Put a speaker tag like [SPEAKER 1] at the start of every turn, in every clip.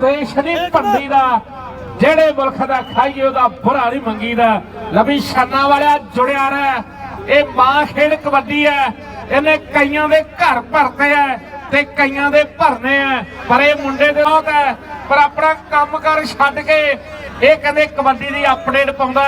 [SPEAKER 1] ਦੇਸ਼ ਦੀ ਭੰਡੀ ਦਾ, ਜਿਹੜੇ ਮੁਲਕ ਦਾ ਖਾਈਏ ਉਹਦਾ ਬੁਰਾ ਨਹੀਂ ਮੰਗੀਦਾ। ਲਵੀ ਛੰਨਾ ਵਾਲਿਆ ਜੁੜਿਆ ਰਹਿ। ਇਹ ਮਾਂ ਖੇਡ ਕਬੱਡੀ ਹੈ। ਇਹਨੇ ਕਈਆਂ ਦੇ ਘਰ ਭਰਤੇ ਐ ਤੇ ਕਈਆਂ ਦੇ ਭਰਨੇ ਐ ਪਰ ਇਹ ਮੁੰਡੇ ਦੇ ਲੋਕ ਐ ਪਰ ਆਪਣਾ ਕੰਮ ਕਰ ਛੱਡ ਕੇ ਇਹ ਕਹਿੰਦੇ ਕਬੱਡੀ ਦੀ ਅਪਡੇਟ ਪਾਉਂਦਾ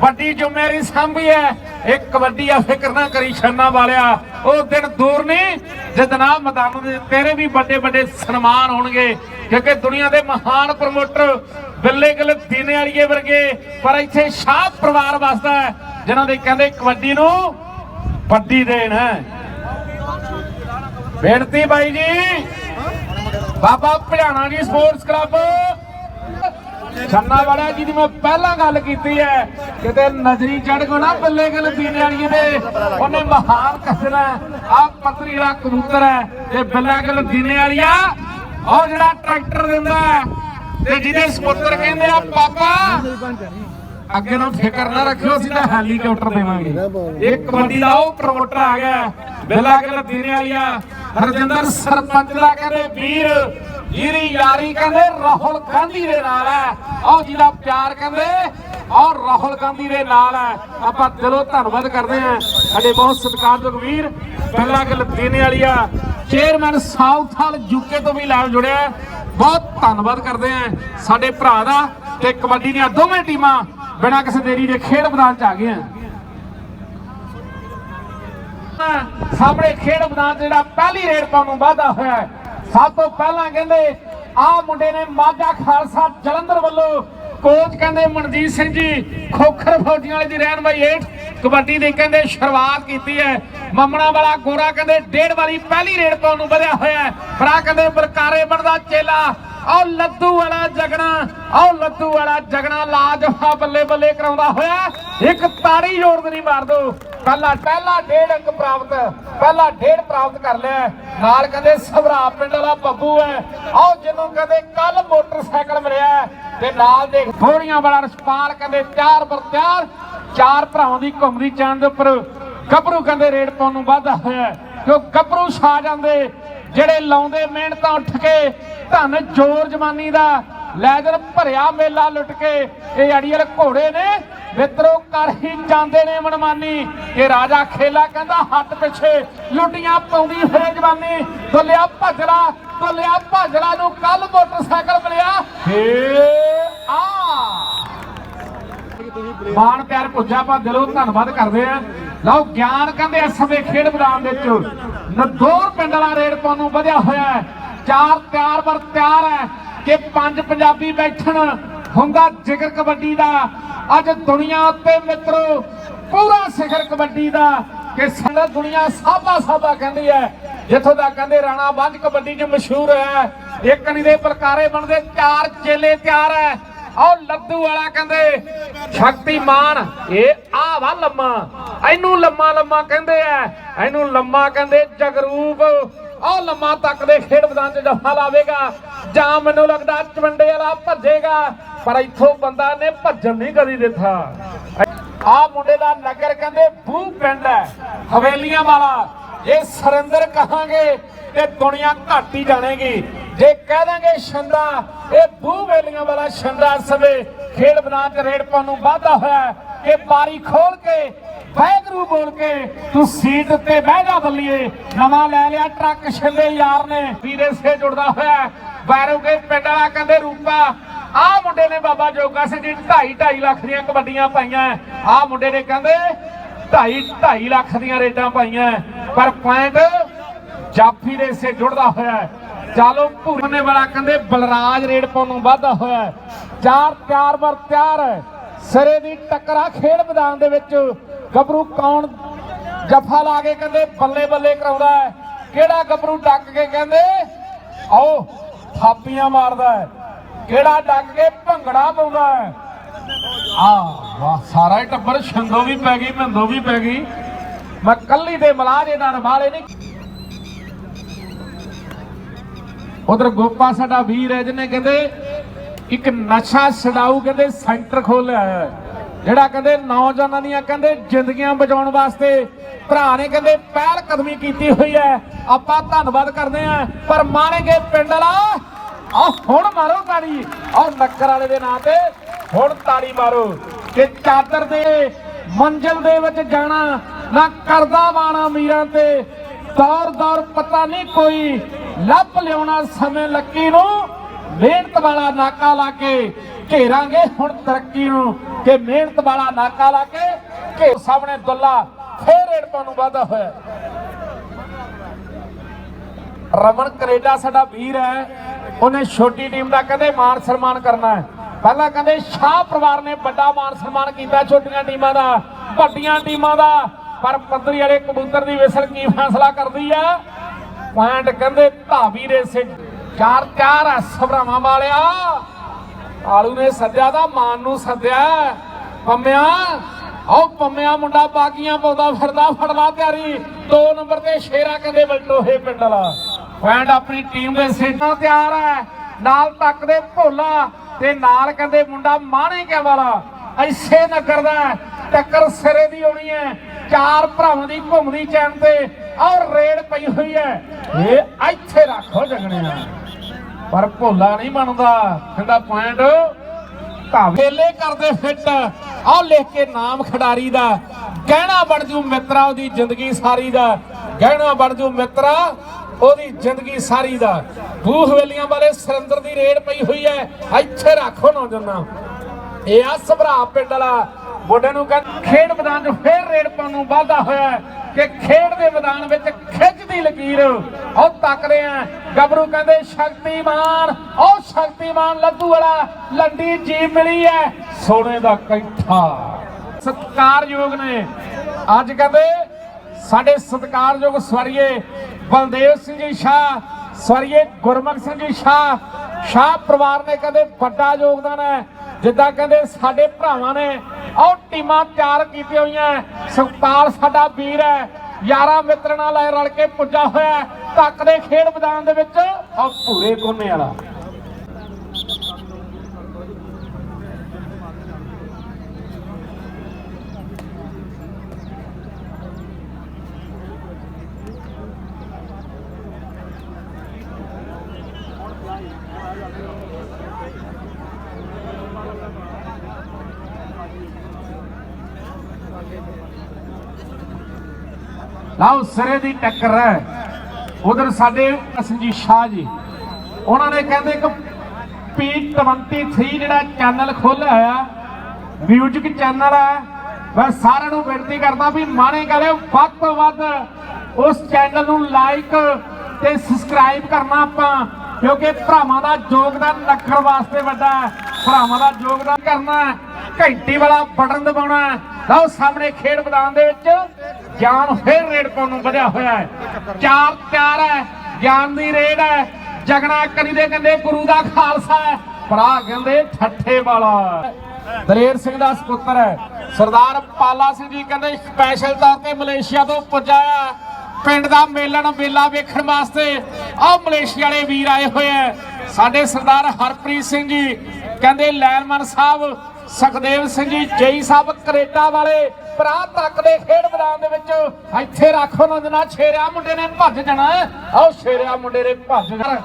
[SPEAKER 1] ਵੱਡੀ ਜ਼ਿੰਮੇਵਾਰੀ ਸੰਭੀ ਐ ਇਹ ਕਬੱਡੀ ਆ ਫਿਕਰ ਨਾ ਕਰੀ ਛੰਨਾ ਵਾਲਿਆ। ਉਹ ਦਿਨ ਦੂਰ ਨਹੀਂ ਜਦਨਾ ਮੈਦਾਨ ਦੇ ਤੇਰੇ ਵੀ ਵੱਡੇ ਵੱਡੇ ਸਨਮਾਨ ਹੋਣਗੇ। ਕਿਉਂਕਿ ਦੁਨੀਆ ਦੇ ਮਹਾਨ ਪ੍ਰਮੋਟਰ ਬਿੱਲੇ ਗਿੱਲ ਦੀਨੇ ਵਾਲੀਏ ਵਰਗੇ ਪਰ ਇੱਥੇ ਸ਼ਾਹ ਪਰਿਵਾਰ ਵਸਦਾ ਹੈ, ਜਿਨ੍ਹਾਂ ਦੇ ਕਹਿੰਦੇ ਕਬੱਡੀ ਨੂੰ ਵੱਡੀ ਦੇਣ ਬੇਨਤੀ ਬਾਈ ਜੀ ਬਾਬਾ ਭਿਆਣਾ ਜੀ ਸਪੋਰਟਸ ਕਲੱਬ। ਛੰਨਾ ਵਾਲਾ ਜੀ ਦੀ ਮੈਂ ਪਹਿਲਾਂ ਗੱਲ ਕੀਤੀ ਹੈ ਕਿਤੇ ਨਜ਼ਰੀ ਚੜ ਗੋ ਨਾ ਬੱਲੇ ਗਿੱਲ ਪੀਣੇ ਵਾਲੀ ਦੇ ਉਹਨੇ ਮਹਾਨ ਕਸਣਾ ਆ ਪਤਰੀ ਕਬੂਤਰ ਹੈ ਇਹ ਬੱਲੇ ਗਿੱਲ ਦੀਨੇ ਵਾਲੀਆ ਉਹ ਜਿਹੜਾ ਟਰੈਕਟਰ ਦਿੰਦਾ ਤੇ ਜਿਹਦੇ ਸਪੋਰਟਰ ਕਹਿੰਦੇ ਆ, ਪਾਪਾ, ਅੱਗੇ ਨੂੰ ਫਿਕਰ ਨਾ ਰੱਖਿਓ, ਅਸੀਂ ਤਾਂ ਹੈਲੀਕਾਪਟਰ ਦੇਵਾਂਗੇ। ਇਹ ਕਬੱਡੀ ਦਾ ਉਹ ਪ੍ਰਮੋਟਰ ਆ ਗਿਆ ਬਿਲਾ ਗਿੱਲ ਦੀਨੇ ਵਾਲੀਆ। ਹਰਜਿੰਦਰ ਸਰਪੰਚ ਦਾ ਕਹਿੰਦੇ, ਵੀਰ ਜਿਹਦੀ ਯਾਰੀ ਕਹਿੰਦੇ, ਰਾਹੁਲ ਗਾਂਧੀ ਦੇ ਨਾਲ ਹੈ। ਉਹ ਜਿਹਦਾ ਪਿਆਰ ਕਹਿੰਦੇ ਔਰ ਰਾਹੁਲ ਗਾਂਧੀ ਦੇ ਨਾਲ ਆਪਾਂ ਦਿਲੋਂ ਧੰਨਵਾਦ ਕਰਦੇ ਹਾਂ ਸਾਡੇ ਬਹੁਤ ਸਤਿਕਾਰਯੋਗ ਵੀਰ ਬਿਲਾ ਗਿੱਲ ਦੀਨੇ ਵਾਲੀਆ ਚੇਅਰਮੈਨ ਸਾਊਥ ਹਾਲ ਯੂਕੇ ਤੋਂ ਵੀ ਲਾਈਵ ਜੁੜਿਆ ਬਹੁਤ ਧੰਨਵਾਦ ਕਰਦੇ ਹਾਂ ਸਾਡੇ ਭਰਾ ਦਾ ਤੇ ਕਬੱਡੀ ਦੀਆਂ ਦੋਵੇਂ ਟੀਮਾਂ ਬਿਨਾਂ ਕਿਸੇ ਦੇਰੀ ਦੇ ਖੇਡ ਮੈਦਾਨ 'ਚ ਆ ਗਈਆਂ। ਸਾਹਮਣੇ ਖੇਡ ਮੈਦਾਨ 'ਚ ਜਿਹੜਾ ਪਹਿਲੀ ਰੇਡ ਪਾਉਣ ਨੂੰ ਵਾਧਾ ਹੋਇਆ ਸਭ ਤੋਂ ਪਹਿਲਾਂ ਕਹਿੰਦੇ, ਆਹ ਮੁੰਡੇ ਨੇ ਮਾਝਾ ਖਾਲਸਾ ਜਲੰਧਰ ਵੱਲੋਂ ਕੋਚ ਕਹਿੰਦੇ ਮਨਜੀਤ ਸਿੰਘ ਜੀ, ਖੋਖਰ ਫੌਜੀਆਂ ਵਾਲੇ ਦੀ ਰਹਿਨਮਾਈ ਹੇਠ ਕਬੱਡੀ ਦੀ ਕਹਿੰਦੇ ਸ਼ੁਰੂਆਤ ਕੀਤੀ ਹੈ। ਮਮਣਾ ਵਾਲਾ ਗੋਰਾ ਕਹਿੰਦੇ ਡੇਢ ਵਾਲੀ ਪਹਿਲੀ ਰੇਡ ਪਾਉਣ ਨੂੰ ਵਧਿਆ ਹੋਇਆ ਹੈ। ਕਹਿੰਦੇ ਬਰਕਾਰੇ ਬਣਦਾ ਚੇਲਾ। ਆਹ ਲੱਦੂ ਵਾਲਾ ਜਗਣਾ, ਆਹ ਲੱਦੂ ਵਾਲਾ ਜਗਣਾ ਲਾਜਵਾ ਬੱਲੇ ਬੱਲੇ ਕਰਾਉਂਦਾ ਹੋਇਆ। ਇੱਕ ਤਾੜੀ ਜੋੜ ਦੇ ਨਹੀਂ ਮਾਰ ਦੋ ਪਹਿਲਾ ਪਹਿਲਾ ਡੇਢ ਅੰਕ ਪ੍ਰਾਪਤ, ਪਹਿਲਾ ਡੇਢ ਪ੍ਰਾਪਤ ਕਰ ਲਿਆ ਨਾਲ ਕਹਿੰਦੇ ਸਭਰਾ ਪਿੰਡ ਵਾਲਾ ਬੱਬੂ ਹੈ। ਆਹ ਜਿਹਨੂੰ ਕਹਿੰਦੇ ਕੱਲ ਮੋਟਰਸਾਈਕਲ ਮਿਲਿਆ ਤੇ ਨਾਲ ਦੇਖ ਥੋੜੀਆਂ ਵਾਲਾ ਰਸਪਾਲ ਕਹਿੰਦੇ ਤਿਆਰ ਪਰ ਤਿਆਰ। ਚਾਰ ਭਰਾਵਾਂ ਦੀ ਘੁੰਮਦੀ ਚਾਂਦ ਦੇ ਉੱਪਰ ਗੱਭਰੂ ਕਹਿੰਦੇ ਰੇਡ ਪਾਉਣ ਨੂੰ ਵਾਧਾ ਹੋਇਆ ਹੈ। ਕਿਉਂ ਗੱਭਰੂ ਛਾ ਜਾਂਦੇ, ਜਿਹੜੇ ਲਾਉਂਦੇ ਮਿਹਨਤਾਂ ਉੱਠ ਕੇ, ਧੰਨ ਜੋਰ ਜਮਾਨੀ ਦਾ ਲੈਦਰ ਭਰਿਆ ਮੇਲਾ ਲੁੱਟ ਕੇ। ਇਹ ਅੜੀਅਲ ਘੋੜੇ ਨੇ। ਮਿੱਤਰੋ ਕਰ ਹੀ ਜਾਂਦੇ ਨੇ ਮਨਮਾਨੀ। ਇਹ ਰਾਜਾ ਖੇਲਾ ਕਹਿੰਦਾ, ਹੱਟ ਪਿੱਛੇ। ਲੁੱਟੀਆਂ ਪਾਉਂਦੀ ਫਿਰੇ ਜਵਾਨੀ। ਦੁੱਲਿਆ ਭਜਲਾ ਦੁੱਲਿਆ ਭਜਲਾ ਨੂੰ ਕੱਲ ਮੋਟਰਸਾਈਕਲ ਮਿਲਿਆ। ਏ ਆ। ਮਾਣ ਪਿਆਰ ਪੁੱਜਾ ਆਪਾਂ ਦਿਲੋਂ ਧੰਨਵਾਦ ਕਰਦੇ ਆ। ਲਓ, ਗਿਆਨ ਕਹਿੰਦੇ ਇਸ ਸਮੇਂ ਖੇਡ ਮੈਦਾਨ ਦੇ ਵਿੱਚ। ਨਦੌਰ ਪਿੰਡ ਵਾਲਾ ਰੇਡ ਪਾਉਣ ਨੂੰ ਵਧਿਆ ਹੋਇਆ ਹੈ। ਚਾਰ ਤਿਆਰ ਵਰ ਤਿਆਰ ਹੈ। ਕਿ ਪੰਜ ਪੰਜਾਬੀ ਬੈਠਣ। ਹੁੰਦਾ ਜ਼ਿਕਰ ਕਬੱਡੀ ਦਾ। ਅੱਜ ਦੁਨੀਆ ਉੱਤੇ ਮਿੱਤਰੋ, ਪੂਰਾ ਸਿਖਰ ਕਬੱਡੀ ਦਾ ਕਿ ਸਾਡਾ ਦੁਨੀਆ ਸਾਬਾ ਸਾਬਾ ਕਹਿੰਦੀ ਹੈ। ਜਿੱਥੋਂ ਦਾ ਕਹਿੰਦੇ ਰਾਣਾ ਬੰਜ ਕਬੱਡੀ 'ਚ ਮਸ਼ਹੂਰ ਹੈ। ਇੱਕ ਨਹੀਂ ਦੇ ਪ੍ਰਕਾਰੇ ਬਣਦੇ, ਚਾਰ ਚੇਲੇ ਤਿਆਰ ਹੈ। ਆਹ ਲੱਦੂ ਵਾਲਾ ਕਹਿੰਦੇ, ਸ਼ਕਤੀਮਾਨ, ਇਹ ਆ ਵਾ ਲੰਮਾ। ਇਹਨੂੰ ਲੰਮਾ ਲੰਮਾ ਕਹਿੰਦੇ ਆ। ਇਹਨੂੰ ਲੰਮਾ ਕਹਿੰਦੇ ਜਗਰੂਪ। ਆਹ ਲੰਮਾ ਤੱਕ ਦੇ ਖੇਡ ਮੈਦਾਨ 'ਚ ਜਫਾ ਲਾਵੇਗਾ। ਜਾਂ ਮੈਨੂੰ ਲੱਗਦਾ ਚਵੰਡੇ ਵਾਲਾ ਭੱਜੇਗਾ, ਪਰ ਇੱਥੋਂ ਬੰਦਾ ਨੇ ਭੱਜਣ ਨਹੀਂ ਕਦੀ ਦਿੱਤਾ। ਆ ਮੁੰਡੇ ਦਾ ਨਗਰ ਕਹਿੰਦੇ ਬੂ ਪਿੰਡ ਹੈ, ਹਵੇਲੀਆਂ ਵਾਲਾ। ਇਹ ਸਰਿੰਦਰ ਕਹਾਂਗੇ ਤੇ ਦੁਨੀਆ ਘੱਟ ਹੀ ਜਾਣੇਗੀ। ਜੇ ਕਹਿ ਦਾਂਗੇ ਛੰਦਾ, ਇਹ ਬੂ ਵੇਲੀਆਂ ਵਾਲਾ ਛੰਦਾ ਸਵੇ ਖੇਡ ਮੈਦਾਨ 'ਚ ਰੇੜ ਪਾਉਣ ਨੂੰ ਵਾਧਾ ਹੋਇਆ। ਕਿ ਬਾਰੀ ਖੋਲ ਕੇ ਵੈਗਰੂ ਬੋਲ ਕੇ, ਤੂੰ ਸੀਟ ਤੇ ਬਹਿ ਜਾ ਬੱਲੀਏ। ਨਵਾਂ ਲੈ ਲਿਆ ਟਰੱਕ, ਛੱਲੇ ਯਾਰ ਨੇ। ਵੀਰੇ ਸੇ ਜੁੜਦਾ ਹੋਇਆ ਵੈਰੂ ਪਿੰਡ ਵਾਲਾ ਕਹਿੰਦੇ, ਰੂਪਾ, ਆਹ ਮੁੰਡੇ ਨੇ ਬਾਬਾ ਜੋਗਾ ਸਿੰਘ ਜੀ 2.5 2.5 ਲੱਖ ਦੀਆਂ ਕਬੱਡੀਆਂ ਪਾਈਆਂ ਆਹ ਮੁੰਡੇ ਨੇ ਕਹਿੰਦੇ 2.5 2.5 ਲੱਖ ਦੀਆਂ ਰੇਡਾਂ ਪਾਈਆਂ ਪਰ ਪੁਆਇੰਟ, ਜਾਫੀ ਦੇ ਸੇ ਜੁੜਦਾ ਹੋਇਆ ਹੈ। ਚਾਲੋ ਭੂਰਨੇ ਵਾਲਾ ਕਹਿੰਦੇ, ਬਲਰਾਜ ਰੇਡ ਪਾਉਣ ਨੂੰ ਵਾਧਾ ਹੋਇਆ ਚਾਰ ਪਿਆਰ ਵਰ ਤਿਆਰ ਹੈ। ਸਿਰੇ ਦੀ ਟੱਕਰਾ ਖੇਡ ਮੈਦਾਨ ਦੇ ਵਿੱਚ ਗੱਭਰੂ ਕੌਣ ਜਫਾ ਲਾ ਕੇ ਕਹਿੰਦੇ, ਬੱਲੇ ਬੱਲੇ ਕਰਾਉਂਦਾ ਹੈ। ਕਿਹੜਾ ਗੱਭਰੂ ਡੱਕ ਕੇ ਕਹਿੰਦੇ, ਆਓ, ਥਾਪੀਆਂ ਮਾਰਦਾ ਹੈ। ਕਿਹੜਾ ਡੱਕ ਕੇ ਭੰਗੜਾ ਪਾਉਂਦਾ ਹੈ। ਆ ਵਾਹ, ਸਾਰਾ ਹੀ ਟੱਬਰ ਛੰਦੋ ਵੀ ਪੈ ਗਈ ਮੰਦੋ ਵੀ ਪੈ ਗਈ। ਮੈਂ ਕੱਲੀ ਦੇ ਮਲਾਜੇ ਨਾਲ ਰਮਾਲੇ ਨਹੀਂ। ਉਧਰ ਗੋਪਾ, ਸਾਡਾ ਵੀਰ ਹੈ ਜਿਹਨੇ ਕਹਿੰਦੇ ਇੱਕ ਨਸ਼ਾ ਛਡਾਊ ਕਹਿੰਦੇ ਸੈਂਟਰ ਖੋਲਿਆ ਹੈ। ਜਿਹੜਾ ਕਹਿੰਦੇ ਨੌਜਵਾਨਾਂ ਦੀਆਂ ਕਹਿੰਦੇ ਜ਼ਿੰਦਗੀਆਂ ਬਚਾਉਣ ਵਾਸਤੇ ਭਰਾ ਨੇ ਕਹਿੰਦੇ ਪਹਿਲ ਕਦਮੀ ਕੀਤੀ ਹੋਈ ਹੈ। ਆਪਾਂ ਧੰਨਵਾਦ ਕਰਦੇ ਆਂ ਪਰ ਮਾਣੇਗੇ ਪਿੰਡ ਵਾਲਾ। ਆ ਹੁਣ ਮਾਰੋ ਤਾੜੀ। ਆ ਨੱਕਰ ਵਾਲੇ ਦੇ ਨਾਂ ਤੇ ਹੁਣ ਤਾੜੀ ਮਾਰੋ ਕਿ ਚਾਦਰ ਦੇ ਮੰਜ਼ਲ ਦੇ ਵਿੱਚ ਜਾਣਾ ਨਾ ਕਰਦਾ ਬਾਣਾ ਮੀਰਾਂ ਤੇ। ਦੌਰ ਦੌਰ ਪਤਾ ਨਹੀਂ ਕੋਈ ਲੱਭ ਲਿਆਉਣਾ ਸਮੇਂ ਲੱਕੀ ਨੂੰ। ਮਿਹਨਤ ਵਾਲਾ ਨਾਕਾ ਲਾ ਕੇ ਘੇਰਾਂਗੇ। ਹੁਣ ਤਰੱਕੀ ਨੂੰ ਕਿ ਮਿਹਨਤ ਵਾਲਾ ਨਾਕਾ ਲਾ ਕੇ ਘੇ ਸਾਹਮਣੇ ਦੁੱਲਾ ਫੇਰ ਰੇਡਪਾਂ ਨੂੰ ਵਾਧਾ ਹੋਇਆ। ਰਮਨ ਕੈਨੇਡਾ ਸਾਡਾ ਵੀਰ ਹੈ। ਉਹਨੇ ਛੋਟੀ ਟੀਮ ਦਾ ਕਹਿੰਦੇ ਮਾਨ ਸਨਮਾਨ ਕਰਨਾ ਹੈ। ਪਹਿਲਾਂ ਕਹਿੰਦੇ ਸ਼ਾਹ ਪਰਿਵਾਰ ਨੇ ਵੱਡਾ ਮਾਨ ਸਨਮਾਨ ਕੀਤਾ ਛੋਟੀਆਂ ਟੀਮਾਂ ਦਾ, ਵੱਡੀਆਂ ਟੀਮਾਂ ਦਾ, ਪਰ ਪੱਧਰੀ ਵਾਲੇ ਕਬੂਤਰ ਦੀ ਵਿਸਲ ਕੀ ਫੈਸਲਾ ਕਰਦੀ ਆ? ਪੁਆਇੰਟ ਕਹਿੰਦੇ ਧਾਵੀ ਦੇ ਸੇ ਚਾਰ ਚਾਰ ਸਭਰਾਵਾਂ ਵਾਲਿਆ। ਆਲੂ ਨੇ ਸੱਦਿਆ ਦਾ ਮਾਨ ਨੂੰ ਸੱਦਿਆ। ਪੰਮਿਆ, ਆਓ ਪੰਮਿਆ, ਮੁੰਡਾ ਬਾਗੀਆਂ ਪਾਉਂਦਾ ਫਿਰਦਾ ਫੜਵਾ ਤਿਆਰੀ। ਦੋ ਨੰਬਰ ਤੇ ਸ਼ੇਰਾ ਕਹਿੰਦੇ ਬਲਟੋਹੇ ਪਿੰਡ ਵਾਲਾ ਪੁਆਇੰਟ ਆਪਣੀ ਟੀਮ ਦੇ ਸੇਟਾਂ ਤਿਆਰ ਹੈ ਨਾਲ ਤੱਕ ਦੇ ਭੋਲਾ ਤੇ ਨਾਲ ਕਹਿੰਦੇ ਮੁੰਡਾ ਮਾਣੇ ਕੇ ਵਾਲਾ। ਐਸੇ ਨਗਰ ਦਾ ਟੱਕਰ ਸਿਰੇ ਦੀ ਆਉਣੀ ਹੈ ਚਾਰ ਭਰਾਵਾਂ ਦੀ ਘੁੰਮਦੀ ਚੈਨ ਤੇ ਔਰ ਰੇਡ ਪਈ ਹੋਈ ਹੈ। ਇਹ ਇੱਥੇ ਰੱਖੋ ਜਗਣਿਆ ਪਰ ਭੋਲਾ ਨਹੀਂ ਬਣਦਾ ਕਹਿੰਦਾ ਪੁਆਇੰਟ ਧਾਵੇਲੇ ਕਰਦੇ ਫਿੱਟ। ਆਹ ਲਿਖ ਕੇ ਨਾਮ ਖਿਡਾਰੀ ਦਾ। ਗਹਿਣਾ ਬਣ ਜੂ ਮਿੱਤਰਾ ਉਹਦੀ ਜ਼ਿੰਦਗੀ ਸਾਰੀ ਦਾ। ਗਹਿਣਾ ਬਣ ਜੂ ਮਿੱਤਰਾ ਉਹਦੀ ਜ਼ਿੰਦਗੀ ਸਾਰੀ ਦਾ। ਬੂਹ ਹਵੇਲੀਆਂ ਵਾਲੇ ਸੁਰਿੰਦਰ ਦੀ ਰੇਡ ਪਈ ਹੋਈ ਹੈ। ਇੱਥੇ ਰੱਖੋ ਨੌਜਵਾਨਾਂ। ਇਹ ਆ ਸਭਰਾ ਪਿੰਡ ਵਾਲਾ। ਬੋਡੇ ਨੂੰ ਕਹਿੰਦੇ, ਖੇਡ ਮੈਦਾਨ 'ਚ ਫੇਰ ਰੇਡ ਪਾਉਣ ਨੂੰ ਵਾਧਾ ਹੋਇਆ ਕਿ ਖੇਡ ਦੇ ਮੈਦਾਨ ਵਿੱਚ ਖਿੱਚਦੀ ਲਕੀਰ ਉਹ ਤੱਕਦੇ ਆ ਗੱਭਰੂ ਕਹਿੰਦੇ, ਸ਼ਕਤੀਮਾਨ ਉਹ ਸ਼ਕਤੀਮਾਨ ਲੱਦੂ ਵਾਲਾ, ਲੰਡੀ ਜੀ ਮਿਲੀ ਹੈ, ਸੋਨੇ ਦਾ ਕੈਂਠਾ। ਸਤਿਕਾਰਯੋਗ ਨੇ। ਅੱਜ ਕਹਿੰਦੇ, ਸਾਡੇ ਸਤਿਕਾਰਯੋਗ ਸਵਰੀਏ ਬਲਦੇਵ ਸਿੰਘ ਜੀ ਸ਼ਾਹ, ਸਵਰੀਏ ਗੁਰਮਖ ਸਿੰਘ ਜੀ ਸ਼ਾਹ ਸ਼ਾਹ ਪਰਿਵਾਰ ਨੇ ਕਦੇ ਵੱਡਾ ਯੋਗਦਾਨ ਹੈ। ਜਿੱਦਾਂ ਕਹਿੰਦੇ ਸਾਡੇ ਭਰਾਵਾਂ ਨੇ ਉਹ ਟੀਮਾਂ ਤਿਆਰ ਕੀਤੀਆਂ ਹੋਈਆਂ ਸੁਖਪਾਲ ਸਾਡਾ ਵੀਰ ਹੈ ਯਾਰਾ ਮਿੱਤਰਾਂ ਨਾਲ ਲੈ ਰਲ ਕੇ ਪੁੱਜਾ ਹੋਇਆ ਤੱਕ ਦੇ ਖੇਡ ਮੈਦਾਨ ਦੇ ਵਿੱਚ ਉਹ ਭੂਰੇ ਕੋਨੇ ਵਾਲਾ। ਲਓ ਸਿਰੇ ਦੀ ਟੱਕਰ ਹੈ। ਉਧਰ ਸਾਡੇ ਸੰਜੀਤ ਸ਼ਾਹ ਜੀ, ਉਹਨਾਂ ਨੇ ਕਹਿੰਦੇ ਇੱਕ P23 ਜਿਹੜਾ ਚੈਨਲ ਖੋਲ੍ਹਿਆ ਆ ਮਿਊਜ਼ਿਕ ਚੈਨਲ ਹੈ। ਮੈਂ ਸਾਰਿਆਂ ਨੂੰ ਬੇਨਤੀ ਕਰਦਾ ਵੀ ਮਾਣੇ ਕਰੇ ਵੱਧ ਤੋਂ ਵੱਧ ਉਸ ਚੈਨਲ ਨੂੰ ਲਾਈਕ ਤੇ ਸਬਸਕ੍ਰਾਈਬ ਕਰਨਾ ਆਪਾਂ, ਕਿਉਂਕਿ ਭਰਾਵਾਂ ਦਾ ਯੋਗਦਾਨ ਲੱਖਰ ਵਾਸਤੇ ਵੱਡਾ ਹੈ। ਭਰਾਵਾਂ ਦਾ ਯੋਗਦਾਨ ਕਰਨਾ ਘੰਟੀ ਵਾਲਾ ਬਟਨ ਦਬਾਉਣਾ ਲਓ ਸਾਹਮਣੇ ਖੇਡ ਮੈਦਾਨ ਦੇ ਵਿੱਚ। ਗਿਆਨ ਫੇਰ ਰੇਡ ਪਾਉਣ ਨੂੰ ਵਧਿਆ ਹੋਇਆ ਹੈ। ਚਾਰ ਤਿਆਰ ਹੈ, ਗਿਆਨ ਦੀ ਰੇਡ ਹੈ। ਜਗਣਾ ਕਰੀ ਦੇ ਕਹਿੰਦੇ ਗੁਰੂ ਦਾ ਖਾਲਸਾ ਹੈ। ਭਰਾ ਕਹਿੰਦੇ ਠੱਠੇ ਵਾਲਾ ਦਲੇਰ ਸਿੰਘ ਦਾ ਸੁਪੁੱਤਰ ਹੈ। ਸਰਦਾਰ ਪਾਲਾ ਸਿੰਘ ਜੀ ਕਹਿੰਦੇ ਸਪੈਸ਼ਲ ਤੌਰ ਤੇ ਮਲੇਸ਼ੀਆ ਤੋਂ ਪੁੱਜਾਇਆ ਪਿੰਡ ਦਾ ਮੇਲਣ ਮੇਲਾ ਵੇਖਣ ਵਾਸਤੇ ਆਹ ਮਲੇਸ਼ੀਆ ਵਾਲੇ ਵੀਰ ਆਏ ਹੋਏ ਐ ਸਾਡੇ ਸਰਦਾਰ ਹਰਪ੍ਰੀਤ ਸਿੰਘ ਜੀ ਕਹਿੰਦੇ ਲੈਨਮਨ ਸਾਹਿਬ ਸੁਖਦੇਵ ਸਿੰਘ ਜੀ, ਜੇਈ ਸਾਹਿਬ ਕੈਨੇਡਾ ਵਾਲੇ ਭਰਾ ਤੱਕ ਦੇ ਖੇਡ ਮੈਦਾਨ ਦੇ ਵਿੱਚ ਇੱਥੇ ਰੱਖ ਉਹਨਾਂ ਦੇ ਨਾਲ, ਛੇਰਿਆ ਮੁੰਡੇ ਨੇ ਭੱਜ ਜਾਣਾ ਆਹ ਛੇਰਿਆ ਮੁੰਡੇ ਨੇ ਭੱਜ ਜਾਣਾ।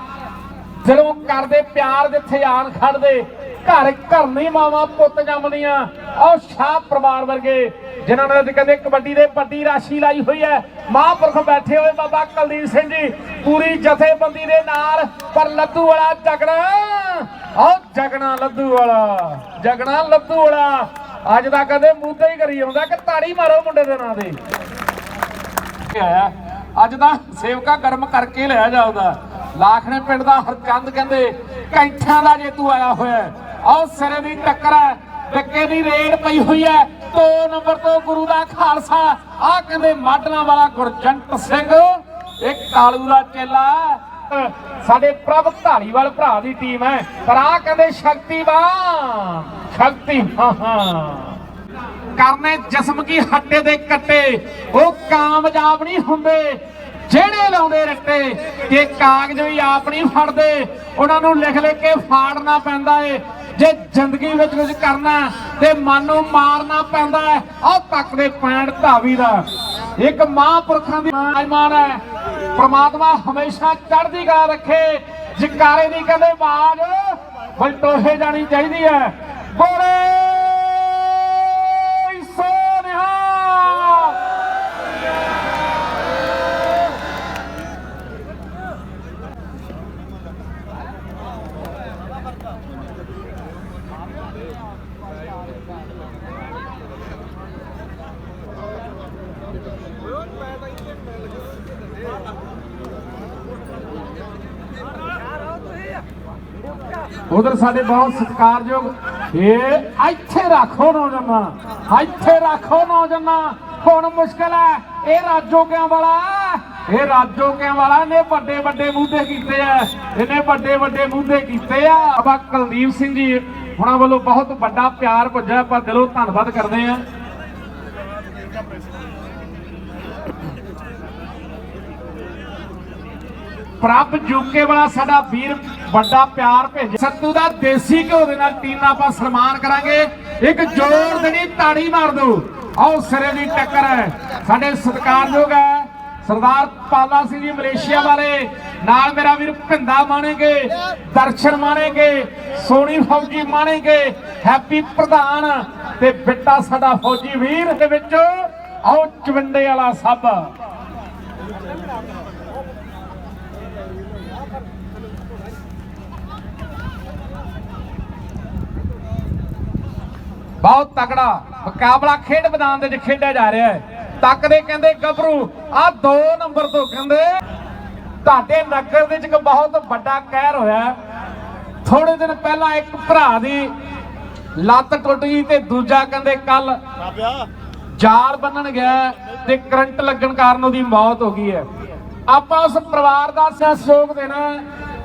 [SPEAKER 1] ਜਦੋਂ ਕਰਦੇ ਪਿਆਰ ਜਿੱਥੇ ਆਣ ਖੜਦੇ ਘਰ ਘਰ ਨਹੀਂ ਮਾਵਾ, ਪੁੱਤ ਜੰਮਦੀਆਂ ਉਹ ਸ਼ਾਹ ਪਰਿਵਾਰ ਵਰਗੇ, ਜਿਨ੍ਹਾਂ ਨੇ ਅੱਜ ਕਹਿੰਦੇ ਕਬੱਡੀ ਦੇ ਵੱਡੀ ਰਾਸ਼ੀ ਲਾਈ ਹੋਈ ਹੈ। ਮਹਾਂਪੁਰਖ ਬੈਠੇ ਹੋਏ ਬਾਬਾ ਕੁਲਦੀਪ ਸਿੰਘ ਜੀ, ਪੂਰੀ ਜਥੇਬੰਦੀ ਦੇ ਨਾਲ, ਪਰ ਲੱਦੂ ਵਾਲਾ ਜਗਣਾ। ਉਹ ਜਗਣਾ ਲੱਦੂ ਵਾਲਾ, ਜਗਣਾ ਲੱਦੂ ਵਾਲਾ। ਅੱਜ ਦਾ ਕਦੇ ਮੂਧੇ ਹੀ ਕਰੀ ਆਉਂਦਾ ਕਿ ਤਾੜੀ ਮਾਰੋ ਮੁੰਡੇ ਦੇ ਨਾਂ ਦੇ ਆਇਆ। ਅੱਜ ਦਾ ਸੇਵਕਾ ਗਰਮ ਕਰਕੇ ਲਿਆ ਜਾਊਗਾ ਲਾਖਣੇ ਪਿੰਡ ਦਾ ਹਰਚੰਦ ਕਹਿੰਦੇ ਕੈਂਠਾਂ ਦਾ ਜੇਤੂ ਆਇਆ ਹੋਇਆ ਆਹ ਸਿਰੇ ਦੀ ਟੱਕਰ ਹੈ। ਟੱਕੇ ਦੀ ਰੇਡ ਪਈ ਹੋਈ ਹੈ। ਦੋ ਨੰਬਰ ਤੋਂ ਗੁਰੂ ਦਾ ਖਾਲਸਾ। ਆਹ ਕਹਿੰਦੇ ਮਾਡਲਾਂ ਵਾਲਾ ਗੁਰਜੰਟ ਸਿੰਘ। ਇਹ ਕਾਲੂ ਦਾ ਚੇਲਾ ਸਾਡੇ ਪ੍ਰਭ ਧਾਲੀਵਾਲ ਭਰਾ ਦੀ ਟੀਮ ਹੈ। ਪਰ ਆਹ ਕਹਿੰਦੇ ਸ਼ਕਤੀਵਾਨ ਸ਼ਕਤੀ ਕਰਨੇ ਜਿਸਮ ਕੀ ਹੱਟੇ ਦੇ ਕੱਟੇ। ਉਹ ਕਾਮਯਾਬ ਨਹੀਂ ਹੁੰਦੇ। ਜਿਹੜੇ ਲਾਉਂਦੇ ਰੱਟੇ। ਕਿ ਕਾਗਜ਼ ਵੀ ਆਪ ਨਹੀਂ ਫੜਦੇ। ਉਹਨਾਂ ਨੂੰ ਲਿਖ ਲਿਖ ਕੇ ਫਾੜਨਾ ਪੈਂਦਾ ਏ। ਜੇ ਜ਼ਿੰਦਗੀ ਵਿੱਚ ਕੁਝ ਕਰਨਾ ਤੇ ਮਨ ਨੂੰ ਮਾਰਨਾ ਪੈਂਦਾ ਹੈ, ਆਹ ਤੱਕ ਦੇ ਪੈਣ ਧਾਵੀ ਦਾ। ਇੱਕ ਮਹਾਂਪੁਰਖਾਂ ਦੀ ਮਾਨ ਹੈ, ਪ੍ਰਮਾਤਮਾ ਹਮੇਸ਼ਾ ਚੜ੍ਹਦੀ ਕਲਾ ਰੱਖੇ। ਜਕਾਰੇ ਦੀ ਕਹਿੰਦੇ ਆਵਾਜ਼ ਬਲਟੋਹੇ ਜਾਣੀ ਚਾਹੀਦੀ ਹੈ। ਬੋਲੇ! ਉਧਰ ਸਾਡੇ ਬਹੁਤ ਸਤਿਕਾਰਯੋਗ ਇਹ ਇੱਥੇ ਰੱਖੋ ਨੌਜਵਾਨਾਂ, ਇੱਥੇ ਰੱਖੋ ਨੌਜਵਾਨਾਂ। ਹੁਣ ਮੁਸ਼ਕਲ ਹੈ, ਇਹ ਰਾਜੋਕਿਆਂ ਵਾਲਾ, ਇਹ ਰਾਜੋਕਿਆਂ ਵਾਲਾ ਨੇ ਵੱਡੇ ਵੱਡੇ ਮੂਧੇ ਕੀਤੇ ਆ, ਇਹਨੇ ਵੱਡੇ ਵੱਡੇ ਮੂਧੇ ਕੀਤੇ ਆ। ਅਬਾ ਕੁਲਦੀਪ ਸਿੰਘ ਜੀ ਹੁਣਾਂ ਵੱਲੋਂ ਬਹੁਤ ਵੱਡਾ ਪਿਆਰ ਭੁੱਜਿਆ, ਆਪਾਂ ਦਿਲੋਂ ਧੰਨਵਾਦ ਕਰਦੇ ਆ ਪ੍ਰਭ ਜੁਕੇ ਵਾਲਾ ਸਾਡਾ ਵੀਰ ਵੱਡਾ ਪਿਆਰ ਭੇਜ। ਸੱਤੂ ਦਾ ਦੇਸੀ ਘਿਓ ਦੇ ਨਾਲ ਟੀਮ ਨਾਲ ਆਪਾਂ ਸਨਮਾਨ ਕਰਾਂਗੇ। ਇੱਕ ਜ਼ੋਰ ਦੇਣੀ ਤਾੜੀ ਮਾਰ ਦਿਓ। ਆਓ ਸਿਰੇ ਦੀ ਟੱਕਰ ਹੈ। ਸਾਡੇ ਸਤਿਕਾਰਯੋਗ ਹੈ ਸਰਦਾਰ ਪਾਲਾ ਸਿੰਘ ਜੀ ਮਲੇਸ਼ੀਆ ਵਾਲੇ। ਨਾਲ ਮੇਰਾ ਵੀਰ ਭਿੰਦਾ ਮਾਣੇਗੇ, ਦਰਸ਼ਨ ਮਾਣੇਗੇ ਸੋਨੀ ਫੌਜੀ ਮਾਣੇਗੇ। ਹੈਪੀ ਪ੍ਰਧਾਨ ਤੇ ਬਿੱਟਾ ਸਾਡਾ ਫੌਜੀ ਵੀਰ ਦੇ ਵਿੱਚ। ਆਓ ਚਵੰਡੇ ਵਾਲਾ ਸਭ। ਬਹੁਤ ਤਕੜਾ ਮੁਕਾਬਲਾ ਖੇਡ ਮੈਦਾਨ ਦੇ ਵਿੱਚ ਖੇਡਿਆ ਜਾ ਰਿਹਾ ਹੈ। ਤੱਕਦੇ ਕਹਿੰਦੇ ਗੱਭਰੂ ਆ 2 ਨੰਬਰ ਤੋਂ ਕਹਿੰਦੇ ਤੁਹਾਡੇ ਨਗਰ ਦੇ ਵਿੱਚ ਇੱਕ ਬਹੁਤ ਵੱਡਾ ਕਹਿਰ ਹੋਇਆ ਥੋੜੇ ਦਿਨ ਪਹਿਲਾਂ ਇੱਕ ਭਰਾ ਦੀ ਲੱਤ ਟੁੱਟ ਗਈ ਤੇ ਦੂਜਾ ਕਹਿੰਦੇ ਕੱਲ ਜਾਲ ਬੰਨਣ ਗਿਆ ਤੇ ਕਰੰਟ ਲੱਗਣ ਕਾਰਨ ਉਹਦੀ ਮੌਤ ਹੋ ਗਈ ਹੈ। ਆਪਾਂ ਉਸ ਪਰਿਵਾਰ ਦਾ ਸਹਿਯੋਗ ਦੇਣਾ।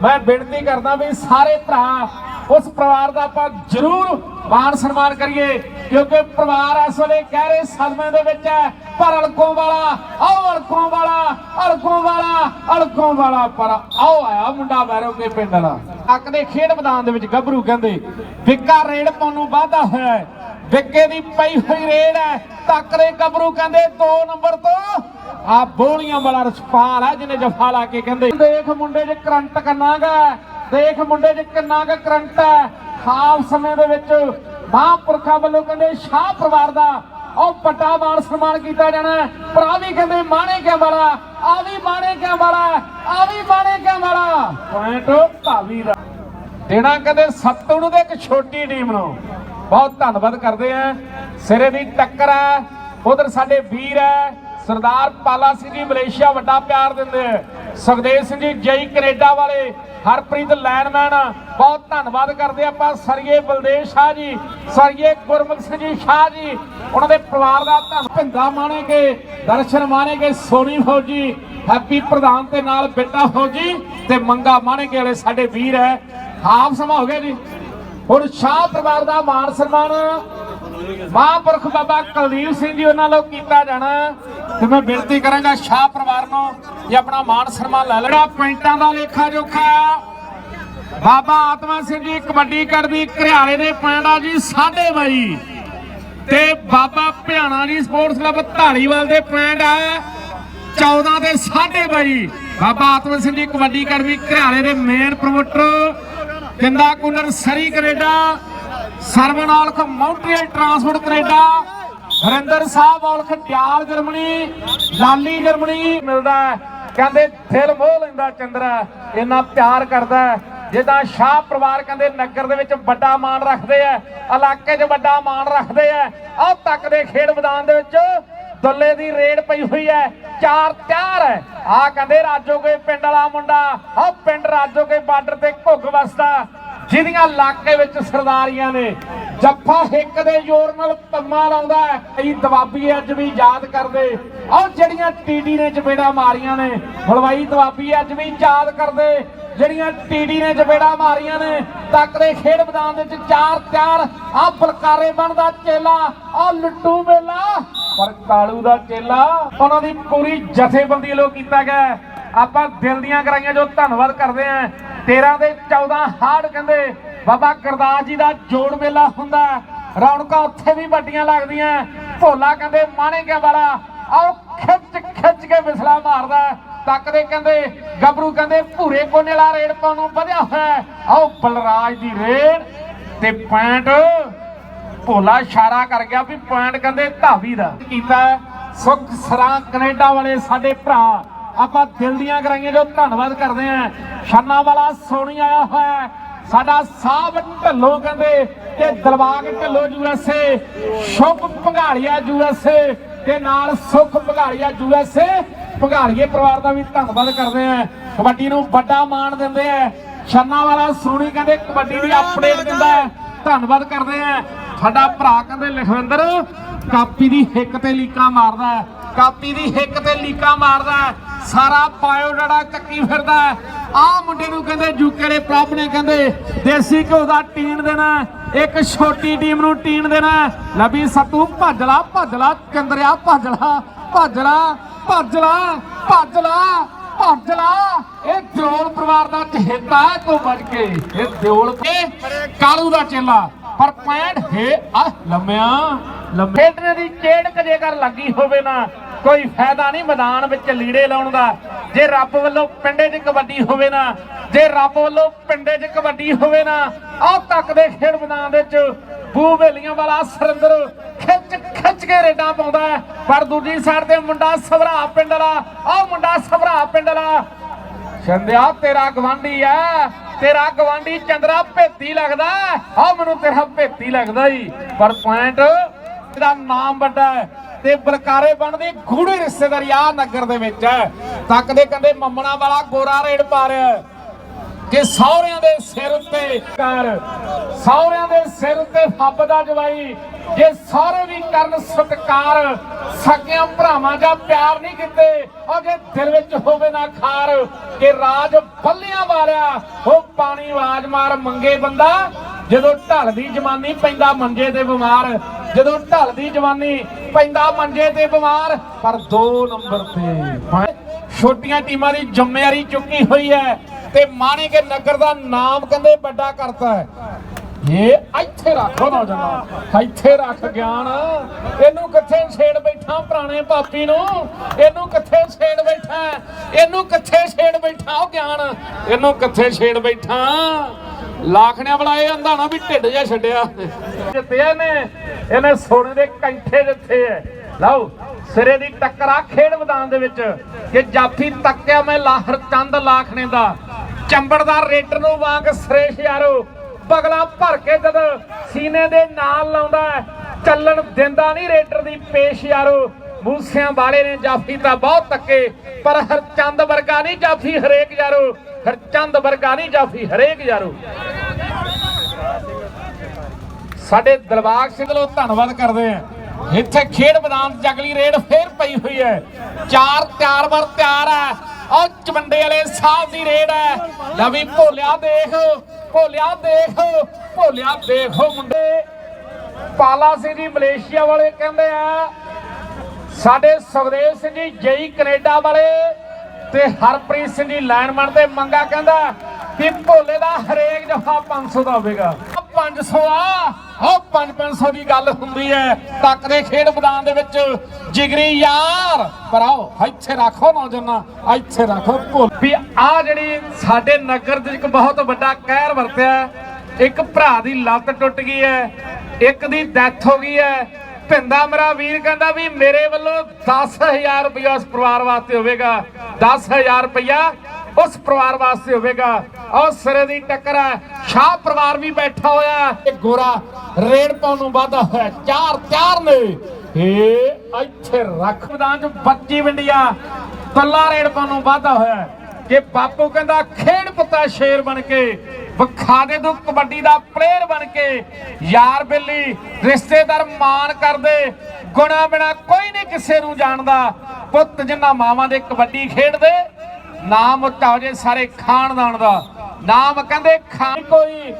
[SPEAKER 1] ਮੈਂ ਬੇਨਤੀ ਕਰਦਾ ਵੀ ਸਾਰੇ ਭਰਾ ਉਸ ਪਰਿਵਾਰ ਦਾ ਆਪਾਂ ਜ਼ਰੂਰ ਮਾਣ ਸਨਮਾਨ ਕਰੀਏ, ਕਿਉਂਕਿ ਪਰਿਵਾਰ ਇਸ ਵੇਲੇ ਗਹਿਰੇ ਸਦਮੇ ਦੇ ਵਿੱਚ ਹੈ, ਪਰ ਅਲਕੋਂ ਵਾਲਾ, ਆਓ ਅਲਕੋਂ ਵਾਲਾ ਅਲਕੋਂ ਵਾਲਾ ਅਲਕੋਂ ਵਾਲਾ, ਪਰ ਆਓ ਆਇਆ ਮੁੰਡਾ ਬੈਰੋ ਕੇ ਪਿੰਡ ਵਾਲਾ। ਅੱਕ ਦੇ ਖੇਡ ਮੈਦਾਨ ਦੇ ਵਿੱਚ ਗੱਭਰੂ ਕਹਿੰਦੇ, ਵਿੱਕਾ ਰੇੜ ਪਾਉਣ ਨੂੰ ਵਾਧਾ ਹੋਇਆ ਹੈ, ਵਿੱਕੇ ਦੀ ਪਈ ਹੋਈ ਰੇੜ ਹੈ ਤੱਕਦੇ ਗੱਭਰੂ ਕਹਿੰਦੇ 2 ਨੰਬਰ ਤੋਂ ਆ ਬੋਲੀਆਂ ਵਾਲਾ ਰਸਪਾਲ ਹੈ ਜਿਹਨੇ ਜਫਾ ਲਾ ਕੇ ਕਹਿੰਦੇ, ਦੇਖ ਮੁੰਡੇ 'ਚ ਕਰੰਟ ਕੰਨਾਗਾ ਦੇਖ ਮੁੰਡੇ 'ਚ ਕਿੰਨਾ ਕੁ ਕਰੰਟ ਹੈ। ਖਾਸ ਸਮੇਂ ਦੇ ਵਿੱਚ ਮਹਾਂਪੁਰਖਾਂ ਵੱਲੋਂ ਕਹਿੰਦੇ ਸ਼ਾਹ ਪਰਿਵਾਰ ਦਾ ਉਹ ਪੱਟਾ ਮਾਨ ਸਨਮਾਨ ਕੀਤਾ ਜਾਣਾ ਹੈ। ਵੀ ਕਹਿੰਦੇ ਮਾਣੇ ਕਿਆ ਵਾਲਾ ਆ ਵੀ ਮਾਣੇ ਕਿਆ ਵਾਲਾ ਆ ਵੀ ਮਾਣੇ ਕਿਆ ਵਾਲਾ ਪੁਆਇੰਟ ਭਾਵੀ ਦਾ। ਦੇਣਾ ਕਹਿੰਦੇ ਸੱਤੂ ਨੂੰ ਤੇ ਇੱਕ ਛੋਟੀ ਟੀਮ ਨੂੰ। ਬਹੁਤ ਧੰਨਵਾਦ ਕਰਦੇ ਆ। ਸਿਰੇ ਦੀ ਟੱਕਰ ਹੈ। ਉਧਰ ਸਾਡੇ ਵੀਰ ਹੈ। ਸਰਦਾਰ ਪਾਲਾ ਸਿੰਘ ਜੀ ਮਲੇਸ਼ੀਆ ਵੱਡਾ ਪਿਆਰ ਦਿੰਦੇ ਆ। ਸੁਖਦੇਵ ਸਿੰਘ ਜੀ ਜਈ ਕੈਨੇਡਾ ਵਾਲੇ, ਹਰਪ੍ਰੀਤ ਲੈਨਮੈਨ, ਬਹੁਤ ਧੰਨਵਾਦ ਕਰਦੇ ਆਪਾਂ ਸਰੀਏ ਬਲਦੇਵ ਸ਼ਾਹ ਜੀ, ਸਰੀਏ ਗੁਰਮੁਖ ਸਿੰਘ ਜੀ ਸ਼ਾਹ ਜੀ, ਉਹਨਾਂ ਦੇ ਪਰਿਵਾਰ ਦਾ ਧੰਨ ਭਿੰਦਾ ਮਾਣੇਗੇ, ਦਰਸ਼ਨ ਮਾਣੇਗੇ, ਸੋਨੀ ਫੌਜੀ, ਹੈਪੀ ਪ੍ਰਧਾਨ ਤੇ ਨਾਲ ਬੇਟਾ ਫੌਜੀ ਤੇ ਮੰਗਾ ਮਾਣੇਗੇ ਵਾਲੇ ਸਾਡੇ ਵੀਰ ਹੈ। ਹਾਫ ਸਮਾਂ ਹੋ ਗਿਆ ਜੀ। ਹੁਣ ਸ਼ਾਹ ਪਰਿਵਾਰ ਦਾ ਮਾਨ ਸਨਮਾਨ ਮਹਾਂਪੁਰਖ ਬਾਬਾ ਕੁਲਦੀਪ ਸਿੰਘ ਜੀ, ਉਹਨਾਂ ਵੱਲੋਂ ਕੀਤਾ ਜਾਣਾ। ਤੇ ਮੈਂ ਬੇਨਤੀ ਕਰਾਂਗਾ ਸ਼ਾਹ ਪਰਿਵਾਰ ਨੂੰ ਇਹ ਆਪਣਾ ਮਾਨ ਸਨਮਾਨ ਲੈ ਲੈਣਾ। ਪੁਆਇੰਟਾਂ ਦਾ ਲੇਖਾ ਜੋਖਾ ਬਾਬਾ ਆਤਮਾ ਸਿੰਘ ਜੀ, ਕਬੱਡੀ ਕਰਦੀ ਘਰਿਆਲੇ ਦੇ ਪੁਆਇੰਟ ਆ ਜੀ 22 ਤੇ ਬਾਬਾ ਭਿਆਣਾ ਜੀ ਸਪੋਰਟਸ ਕਲੱਬ ਢਾਲੀਵਾਲ ਦੇ ਪੁਆਇੰਟ ਆ। 14 ਤੇ 22 ਬਾਬਾ ਆਤਮਾ ਸਿੰਘ ਜੀ, ਕਬੱਡੀ ਅਕੈਡਮੀ ਘਰਿਆਲੇ ਦੇ main promoter Kinda Kundar Surrey Canada. Sarwan Aulakh transport Canada, Harinder sahib Aulakh Dial Germany, Lali Germany ਮਿਲਦਾ ਕਹਿੰਦੇ ਦਿਲ ਮੋਹ ਲੈਂਦਾ ਚੰਦਰਾ, ਇੰਨਾ ਪਿਆਰ ਕਰਦਾ ਜਿੱਦਾਂ ਸ਼ਾਹ ਪਰਿਵਾਰ ਕਹਿੰਦੇ ਨਗਰ ਦੇ ਵਿੱਚ ਵੱਡਾ ਮਾਣ ਰੱਖਦੇ ਆ ਇਲਾਕੇ 'ਚ ਵੱਡਾ ਮਾਣ ਰੱਖਦੇ ਆ ਆਹ ਤੱਕ ਦੇ ਖੇਡ ਮੈਦਾਨ ਦੇ ਵਿੱਚ ਦੁੱਲੇ ਦੀ ਰੇਡ ਪਈ ਹੋਈ ਹੈ, ਚਾਰ ਤਿਆਰ ਹੈ। ਆ ਕਹਿੰਦੇ ਰਾਜੋਗੇ ਪਿੰਡ ਵਾਲਾ ਮੁੰਡਾ, ਆਹ ਪਿੰਡ ਰਾਜੋਗੇ ਬਾਰਡਰ ਤੇ ਘੁੱਗ ਵਸਦਾ। ਜਿਹਦੀਆਂ ਇਲਾਕੇ ਵਿੱਚ ਸਰਦਾਰੀਆਂ ਨੇ। ਜੱਫਾ ਹਿੱਕ ਦੇ ਜ਼ੋਰ ਨਾਲ ਪੰਮਾ ਲਾਉਂਦਾ ਹੈ। ਇਹ ਦਵਾਬੀ ਅੱਜ ਵੀ ਯਾਦ ਕਰਦੇ। ਆਹ ਜਿਹੜੀਆਂ ਟੀਡੀ ਨੇ ਚਪੇੜਾ ਮਾਰੀਆਂ ਨੇ, ਹਲਵਾਈ ਦਵਾਬੀ ਅੱਜ ਵੀ ਯਾਦ ਕਰਦੇ। ਜਿਹੜੀਆਂ ਟੀਡੀ ਨੇ ਚਪੇੜਾ ਮਾਰੀਆਂ ਨੇ, ਤੱਕ ਦੇ ਖੇਡ ਮੈਦਾਨ ਦੇ ਵਿੱਚ ਚਾਰ ਤਿਆਰ। ਆਹ ਬਲਕਾਰੇ ਬਣਦਾ ਚੇਲਾ, ਆਹ ਲੁੱਟੂ ਮੇਲਾ। ਪਰ ਕਾਲੂ ਦਾ ਚੇਲਾ, ਉਹਨਾਂ ਦੀ ਪੂਰੀ ਜਥੇਬੰਦੀ ਵੱਲੋਂ ਕੀਤਾ ਗਿਆ ਆਪਾਂ ਦਿਲ ਦੀਆਂ ਕਰਾਈਆਂ ਜੋ ਧੰਨਵਾਦ ਕਰਦੇ ਆਂ 13 ਦੇ 14 ਹਾੜ ਕਹਿੰਦੇ ਬਾਬਾ ਗੁਰਦਾਸ ਜੀ ਦਾ ਜੋੜ ਮੇਲਾ ਹੁੰਦਾ ਹੈ। ਰੌਣਕਾਂ ਉੱਥੇ ਵੀ ਵੱਡੀਆਂ ਲੱਗਦੀਆਂ ਭੋਲਾ ਕਹਿੰਦੇ ਮਾਣੇਗੇ ਵਾਲਾ, ਆਓ ਖਿੱਚ ਖਿੱਚ ਕੇ ਵਿਸਲਾ ਮਾਰਦਾ ਹੈ। ਤੱਕਦੇ ਕਹਿੰਦੇ ਗੱਭਰੂ ਕਹਿੰਦੇ ਭੂਰੇ ਕੋਨੇ ਵਾਲਾ ਰੇੜ ਪਾਉਣ ਨੂੰ ਵਧਿਆ ਹੋਇਆ ਆਓ ਬਲਰਾਜ ਦੀ ਰੇੜ ਤੇ ਪੁਆਇੰਟ, ਭੋਲਾ ਇਸ਼ਾਰਾ ਕਰ ਗਿਆ ਵੀ ਪੁਆਇੰਟ ਕਹਿੰਦੇ ਧਾਵੀ ਦਾ ਕੀਤਾ ਹੈ। ਸੁਖ ਸਰਾਂ ਕੈਨੇਡਾ ਵਾਲੇ ਸਾਡੇ ਭਰਾ ਆਪਾਂ ਦਿਲ ਦੀਆਂ ਕਰਾਈਆਂ ਜੋ ਧੰਨਵਾਦ ਕਰਦੇ ਆਂ ਛੰਨਾ ਵਾਲਾ ਸੋਨੀ ਆਇਆ ਹੋਇਆ ਹੈ। ਸਾਡਾ ਸਾਬ ਢੱਲੋ ਕਹਿੰਦੇ ਤੇ ਦਲਵਾਗ ਢੱਲੋ ਯੂਐਸਏ ਸ਼ੁਭ ਭੰਗਾਲੀਆ ਯੂਐਸਏ ਤੇ ਨਾਲ ਸੁਖ ਭੰਗਾਲੀਆ ਯੂਐਸਏ ਭੰਗਾਲੀਏ ਪਰਿਵਾਰ ਦਾ ਵੀ ਧੰਨਵਾਦ ਕਰਦੇ ਆਂ ਕਬੱਡੀ ਨੂੰ ਵੱਡਾ ਮਾਣ ਦਿੰਦੇ ਆ। ਛੰਨਾ ਵਾਲਾ ਸੋਨੀ ਕਹਿੰਦੇ ਕਬੱਡੀ ਦੀ ਅਪਡੇਟ ਦਿੰਦਾ ਧੰਨਵਾਦ ਕਰਦੇ ਆ ਸਾਡਾ ਭਰਾ ਕਹਿੰਦੇ ਲਖਵਿੰਦਰ, ਕਾਪੀ ਦੀ ਹਿੱਕ ਤੇ ਲੀਕਾਂ ਮਾਰਦਾ ਹੈ। ਕਾਪੀ ਦੀ ਹਿੱਕ ਤੇ ਲੀਕਾਂ ਮਾਰਦਾ ਸਾਰਾ ਬਾਇਓ ਚੱਕੀ ਫਿਰਦਾ ਆ ਮੁੰਡੇ ਨੂੰ ਕਹਿੰਦੇ ਜੂਕੇ ਦੇ ਪ੍ਰਭ ਨੇ ਕਹਿੰਦੇ, ਦੇਸੀ ਘਿਓ ਦਾ ਟੀਨ ਦੇਣਾ ਇੱਕ ਛੋਟੀ ਟੀਮ ਨੂੰ ਟੀਨ ਦੇਣਾ ਹੈ। ਲਵੀ ਸੱਤੂ, ਭੱਜਲਾ ਭੱਜਲਾ ਭੱਜ ਭੱਜਲਾ ਭੱਜਲਾ ਭੱਜਲਾ ਭੱਜਲਾ। ਭੱਜ ਲਾ ਇਹ ਦਿਓਲ ਪਰਿਵਾਰ ਦਾ ਚਹੇਤਾ ਹੈ ਤੂੰ ਬਚ ਕੇ। ਇਹ ਦਿਓਲ ਇਹ ਕਾਲੂ ਦਾ ਚੇਲਾ। ਪਰ ਪੁਆਇੰਟ ਹੈ, ਆ ਲੰਮਿਆ। ਲੰਮੇ ਖੇਡਣੇ ਦੀ ਚੇੜਕ ਜੇਕਰ ਲੱਗੀ ਹੋਵੇ ਨਾ, ਕੋਈ ਫਾਇਦਾ ਨਹੀਂ ਮੈਦਾਨ ਵਿੱਚ ਲੀੜੇ ਲਾਉਣ ਦਾ। ਜੇ ਰੱਬ ਵੱਲੋਂ ਪਿੰਡੇ 'ਚ ਕਬੱਡੀ ਹੋਵੇ ਨਾ, ਜੇ ਰੱਬ ਵੱਲੋਂ ਪਿੰਡੇ 'ਚ ਕਬੱਡੀ ਹੋਵੇ ਨਾ, ਆਹ ਤੱਕ ਦੇ ਖੇਡ ਮੈਦਾਨ ਵਿੱਚ ਬੂਬੇਲੀਆਂ ਵਾਲਾ ਸਰਿੰਦਰ ਖਿੱਚ ਖਿੱਚ ਕੇ ਰੇਡਾਂ ਪਾਉਂਦਾ ਪਰ ਦੂਜੀ ਸਾਈਡ ਤੇ ਮੁੰਡਾ ਸਵਰਾ ਪਿੰਡ ਵਾਲਾ, ਆਹ ਮੁੰਡਾ ਸਵਰਾ ਪਿੰਡ ਵਾਲਾ। ਛੰਦਿਆ, ਤੇਰਾ ਗਵਾਂਢੀ ਐ ਤੇਰਾ ਗਵਾਂਢੀ ਚੰਦਰਾ ਭੇਤੀ ਲੱਗਦਾ ਆਹ ਮੈਨੂੰ ਤੇਰਾ ਭੇਤੀ ਲੱਗਦਾ ਈ ਪਰ ਪੁਆਇੰਟ ਇਹਦਾ ਨਾਮ ਵੱਡਾ ਹੈ। ਤੇ ਬਲਕਾਰੇ ਬਣਦੀ ਗੂੜੀ ਰਿਸ਼ਤੇਦਾਰੀ ਆ ਨਗਰ ਦੇ ਵਿੱਚ ਹੈ। ਤੱਕਦੇ ਕਹਿੰਦੇ ਮੰਮਣਾ ਵਾਲਾ ਗੋਰਾ ਰੇਡ ਪਾ ਰਿਹਾ ਕਿ ਸਹੁਰਿਆਂ ਦੇ ਸਿਰ ਉੱਤੇ ਕਰ, ਸਹੁਰਿਆਂ ਦੇ ਸਿਰ ਉੱਤੇ ਫੱਬ ਦਾ ਜਵਾਈ, ਜੇ ਸਹੁਰੇ ਵੀ ਕਰਨ ਸਤਕਾਰ ਸਕਿਆਂ ਭਰਾਵਾਂ ਦਾ ਪਿਆਰ ਨਹੀਂ ਕੀਤੇ, ਉਹ ਜੇ ਦਿਲ ਵਿੱਚ ਹੋਵੇ ਨਾ ਖਾਰ, ਕਿ ਰਾਜ ਬੱਲਿਆਂ ਵਾਲਿਆ, ਉਹ ਪਾਣੀ ਆਵਾਜ਼ ਮਾਰ ਮੰਗੇ ਬੰਦਾ, ਜਦੋਂ ਢਲ ਦੀ ਜਵਾਨੀ ਪੈਂਦਾ ਮੰਜੇ ਤੇ ਬਿਮਾਰ, ਜਦੋਂ ਢਲਦੀ ਜਵਾਨੀ ਪੈਂਦਾ ਮੰਜੇ ਤੇ ਬਿਮਾਰ, ਪਰ 2 ਨੰਬਰ ਤੇ, ਛੋਟੀਆਂ ਟੀਮਾਂ ਦੀ ਜ਼ਿੰਮੇਵਾਰੀ ਚੁੱਕੀ ਹੋਈ ਹੈ। ਤੇ ਮਾਣੇ ਕੇ ਨਗਰ ਦਾ ਨਾਮ ਕਹਿੰਦੇ ਵੱਡਾ ਕਰਤਾ ਹੈ। ਇਹ ਇੱਥੇ ਰੱਖੋ ਨਾ ਜਨਾ ਇੱਥੇ ਰੱਖ ਗਿਆਨ। ਇਹਨੂੰ ਕਿੱਥੇ ਛੇੜ ਬੈਠਾ ਪੁਰਾਣੇ ਪਾਪੀ ਨੂੰ? ਇਹਨੂੰ ਕਿੱਥੇ ਛੇੜ ਬੈਠਾ? ਇਹਨੂੰ ਕਿੱਥੇ ਛੇੜ ਬੈਠਾ ਉਹ ਗਿਆਨ? ਇਹਨੂੰ ਕਿੱਥੇ ਛੇੜ ਬੈਠਾ? ਲਾਖਣਿਆਂ ਵਾਲਾ ਇਹ ਆਂਦਾ ਵੀ ਢਿੱਡ ਜਿਹਾ ਛੱਡਿਆ। ਜਿੱਤਿਆ ਨੇ ਇਹਨੇ ਸੋਨੇ ਦੇ ਕੈਂਠੇ ਜਿੱਥੇ ਹੈ। ਲਓ, ਸਿਰੇ ਦੀ ਟੱਕਰ ਆ ਖੇਡ ਮੈਦਾਨ ਦੇ ਵਿੱਚ ਕਿ ਜਾਫੀ ਤੱਕਿਆ ਮੈਂ ਲਾਹਰ ਚੰਦ ਲਾਖਣੇ ਦਾ। ਚੰਬੜਦਾਰ ਰੇਡਰ ਨੂੰ ਵਾਂਗ ਸਰੇਸ਼ ਯਾਰੋ, ਬਗਲਾ ਭਰ ਕੇ ਜਦ ਸੀਨੇ ਦੇ ਨਾਲ ਲਾਉਂਦਾ ਚੱਲਣ ਦਿੰਦਾ ਨਹੀਂ ਰੇਡਰ ਦੀ ਪੇਸ਼ ਯਾਰੋ। ਮੂਸਿਆਂ ਵਾਲੇ ਨੇ ਜਾਫੀ ਤਾਂ ਬਹੁਤ ਤੱਕੇ, ਪਰ ਹਰਚੰਦ ਵਰਗਾ ਨਹੀਂ ਜਾਫੀ ਹਰੇਕ ਯਾਰੋ। ਹਰਚੰਦ ਵਰਗਾ ਨਹੀਂ ਜਾਫੀ ਹਰੇਕ ਯਾਰੋ। ਸਾਡੇ ਦਿਲਬਾਗ ਸਿੰਘ ਵੱਲੋਂ ਧੰਨਵਾਦ ਕਰਦੇ ਆ ਇੱਥੇ ਖੇਡ ਮੈਦਾਨ 'ਚ ਰੇਡ ਫੇਰ ਪਈ ਹੋਈ ਹੈ। ਚਾਰ ਤਿਆਰ ਵਰ ਤਿਆਰ ਹੈ। ਔਰ ਚਮੰਡੇ ਵਾਲੇ ਸਾਹਿਬ ਦੀ ਰੇਡ ਹੈ। ਲੈ ਭੋਲਿਆ ਦੇਖ ਭੋਲਿਆ ਦੇਖ, ਭੋਲਿਆ ਦੇਖੋ ਮੁੰਡੇ। ਪਾਲਾ ਸਿੰਘ ਜੀ ਮਲੇਸ਼ੀਆ ਵਾਲੇ ਕਹਿੰਦੇ ਆ, ਸਾਡੇ ਸੁਖਦੇਵ ਸਿੰਘ ਜੀ ਜਈ ਕੈਨੇਡਾ ਵਾਲੇ ਤੇ ਹਰਪ੍ਰੀਤ ਸਿੰਘ ਜੀ ਲਾਈਨਮੈਨ ਤੇ ਮੰਗਾ ਕਹਿੰਦਾ ਕਿ ਭੋਲੇ ਦਾ ਹਰੇਕ ਜਫਾ 500 ਦਾ ਹੋਵੇਗਾ। 500 ਆ। ਉਹ 5-500 ਦੀ ਗੱਲ ਹੁੰਦੀ ਹੈ। ਤੱਕ ਦੇ ਖੇਡ ਮੈਦਾਨ ਦੇ ਵਿੱਚ ਜਿਗਰੀ ਯਾਰ। ਪਰ ਆਓ, ਇੱਥੇ ਰੱਖੋ ਨੌਜਵਾਨਾਂ, ਇੱਥੇ ਰੱਖੋ ਭੋਲ। ਵੀ ਆ ਜਿਹੜੀ ਸਾਡੇ ਨਗਰ ਦੇ ਇੱਕ ਬਹੁਤ ਵੱਡਾ ਕਹਿਰ ਵਰਤਿਆ ਇੱਕ ਭਰਾ ਦੀ ਲੱਤ ਟੁੱਟ ਗਈ ਹੈ, ਇੱਕ ਦੀ ਡੈਥ ਹੋ ਗਈ ਹੈ। ਭਿੰਦਾ ਮੇਰਾ ਵੀਰ ਕਹਿੰਦਾ ਵੀ ਮੇਰੇ ਵੱਲੋਂ 10000 ਰੁਪਇਆ ਉਸ ਪਰਿਵਾਰ ਵਾਸਤੇ ਹੋਵੇਗਾ। 10000 ਰੁਪਇਆ ਉਸ ਪਰਿਵਾਰ ਵਾਸਤੇ ਹੋਵੇਗਾ ਔਰ ਸਿਰੇ ਦੀ ਟੱਕਰ ਹੈ ਸ਼ਾਹ ਪਰਿਵਾਰ ਵੀ ਬੈਠਾ ਹੋਇਆ ਹੈ। ਗੋਰਾ ਰੇਡ ਪਾਉਣ ਨੂੰ ਵਾਦਾ ਹੋਇਆ ਚਾਰ ਚਾਰ ਨੇ ਏ ਇੱਥੇ ਰੱਖ ਮੈਦਾਨ ਚ 25 ਵਿੰਡੀਆਂ ਪੱਲਾ ਰੇਡ ਪਾਉਣ ਨੂੰ ਵਾਦਾ ਹੋਇਆ ਕਿ ਬਾਪੂ ਕਹਿੰਦਾ ਖੇਡ ਪੁੱਤਾ ਸ਼ੇਰ ਬਣ ਕੇ ਵਿਖਾ ਦੇ ਤੂੰ ਕਬੱਡੀ ਦਾ ਪਲੇਅਰ ਬਣ ਕੇ ਯਾਰ ਬਿੱਲੀ ਰਿਸ਼ਤੇਦਾਰ ਮਾਨ ਕਰਦੇ ਗੁਣਾ ਬਿਨਾ ਕੋਈ ਨਹੀਂ ਕਿਸੇ ਨੂੰ ਜਾਣਦਾ ਪੁੱਤ ਜਿੰਨਾ ਮਾਵਾਂ ਦੇ ਕਬੱਡੀ ਖੇਡਦੇ ਨਾਮ ਉੱਚਾ ਹੋ ਜੇ ਸਾਰੇ ਖਾਨਦਾਨ ਦਾ। ਨਾਮ ਕਹਿੰਦੇ ਖਾਨ ਕੋਈ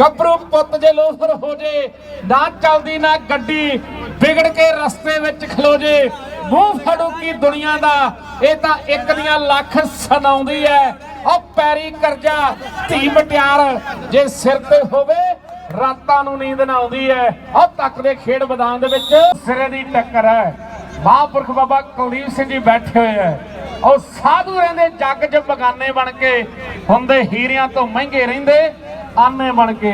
[SPEAKER 1] ਗੱਭਰੂ ਪੁੱਤ ਜੇ ਲੋਫਰ ਹੋ ਜੇ, ਨਾ ਚੱਲਦੀ ਨਾ ਗੱਡੀ, ਵਿਗੜ ਕੇ ਰਸਤੇ ਵਿੱਚ ਖਲੋ ਜੇ। ਮੂੰਹ ਫੜੂ ਕੀ ਦੁਨੀਆ ਦਾ, ਇਹ ਤਾਂ ਇੱਕ ਦੀਆਂ ਲੱਖ ਸੁਣਾਉਂਦੀ ਐ। ਉਹ ਪੈਰੀ ਕਰਜਾ, ਧੀ ਮਟਿਆਰ, ਜੇ ਸਿਰ ਤੇ ਹੋਵੇ, ਰਾਤਾਂ ਨੂੰ ਨੀਂਦ ਨਾ ਆਉਂਦੀ ਐ। ਉਹ ਤੱਕ ਦੇ ਖੇਡ ਮੈਦਾਨ ਦੇ ਵਿੱਚ ਸਿਰੇ ਦੀ ਟੱਕਰ ਐ। ਮਹਾਂਪੁਰਖ ਬਾਬਾ ਕੁਲਦੀਪ ਸਿੰਘ ਜੀ ਬੈਠੇ ਹੋਏ ਐ। ਉਹ ਸਾਧੂ ਰਹਿੰਦੇ, ਜੱਗ 'ਚ ਬਗਾਨੇ ਬਣ ਕੇ, ਹੁੰਦੇ ਹੀਰਿਆਂ ਤੋਂ ਮਹਿੰਗੇ ਰਹਿੰਦੇ, ਆਨੇ ਬਣ ਕੇ।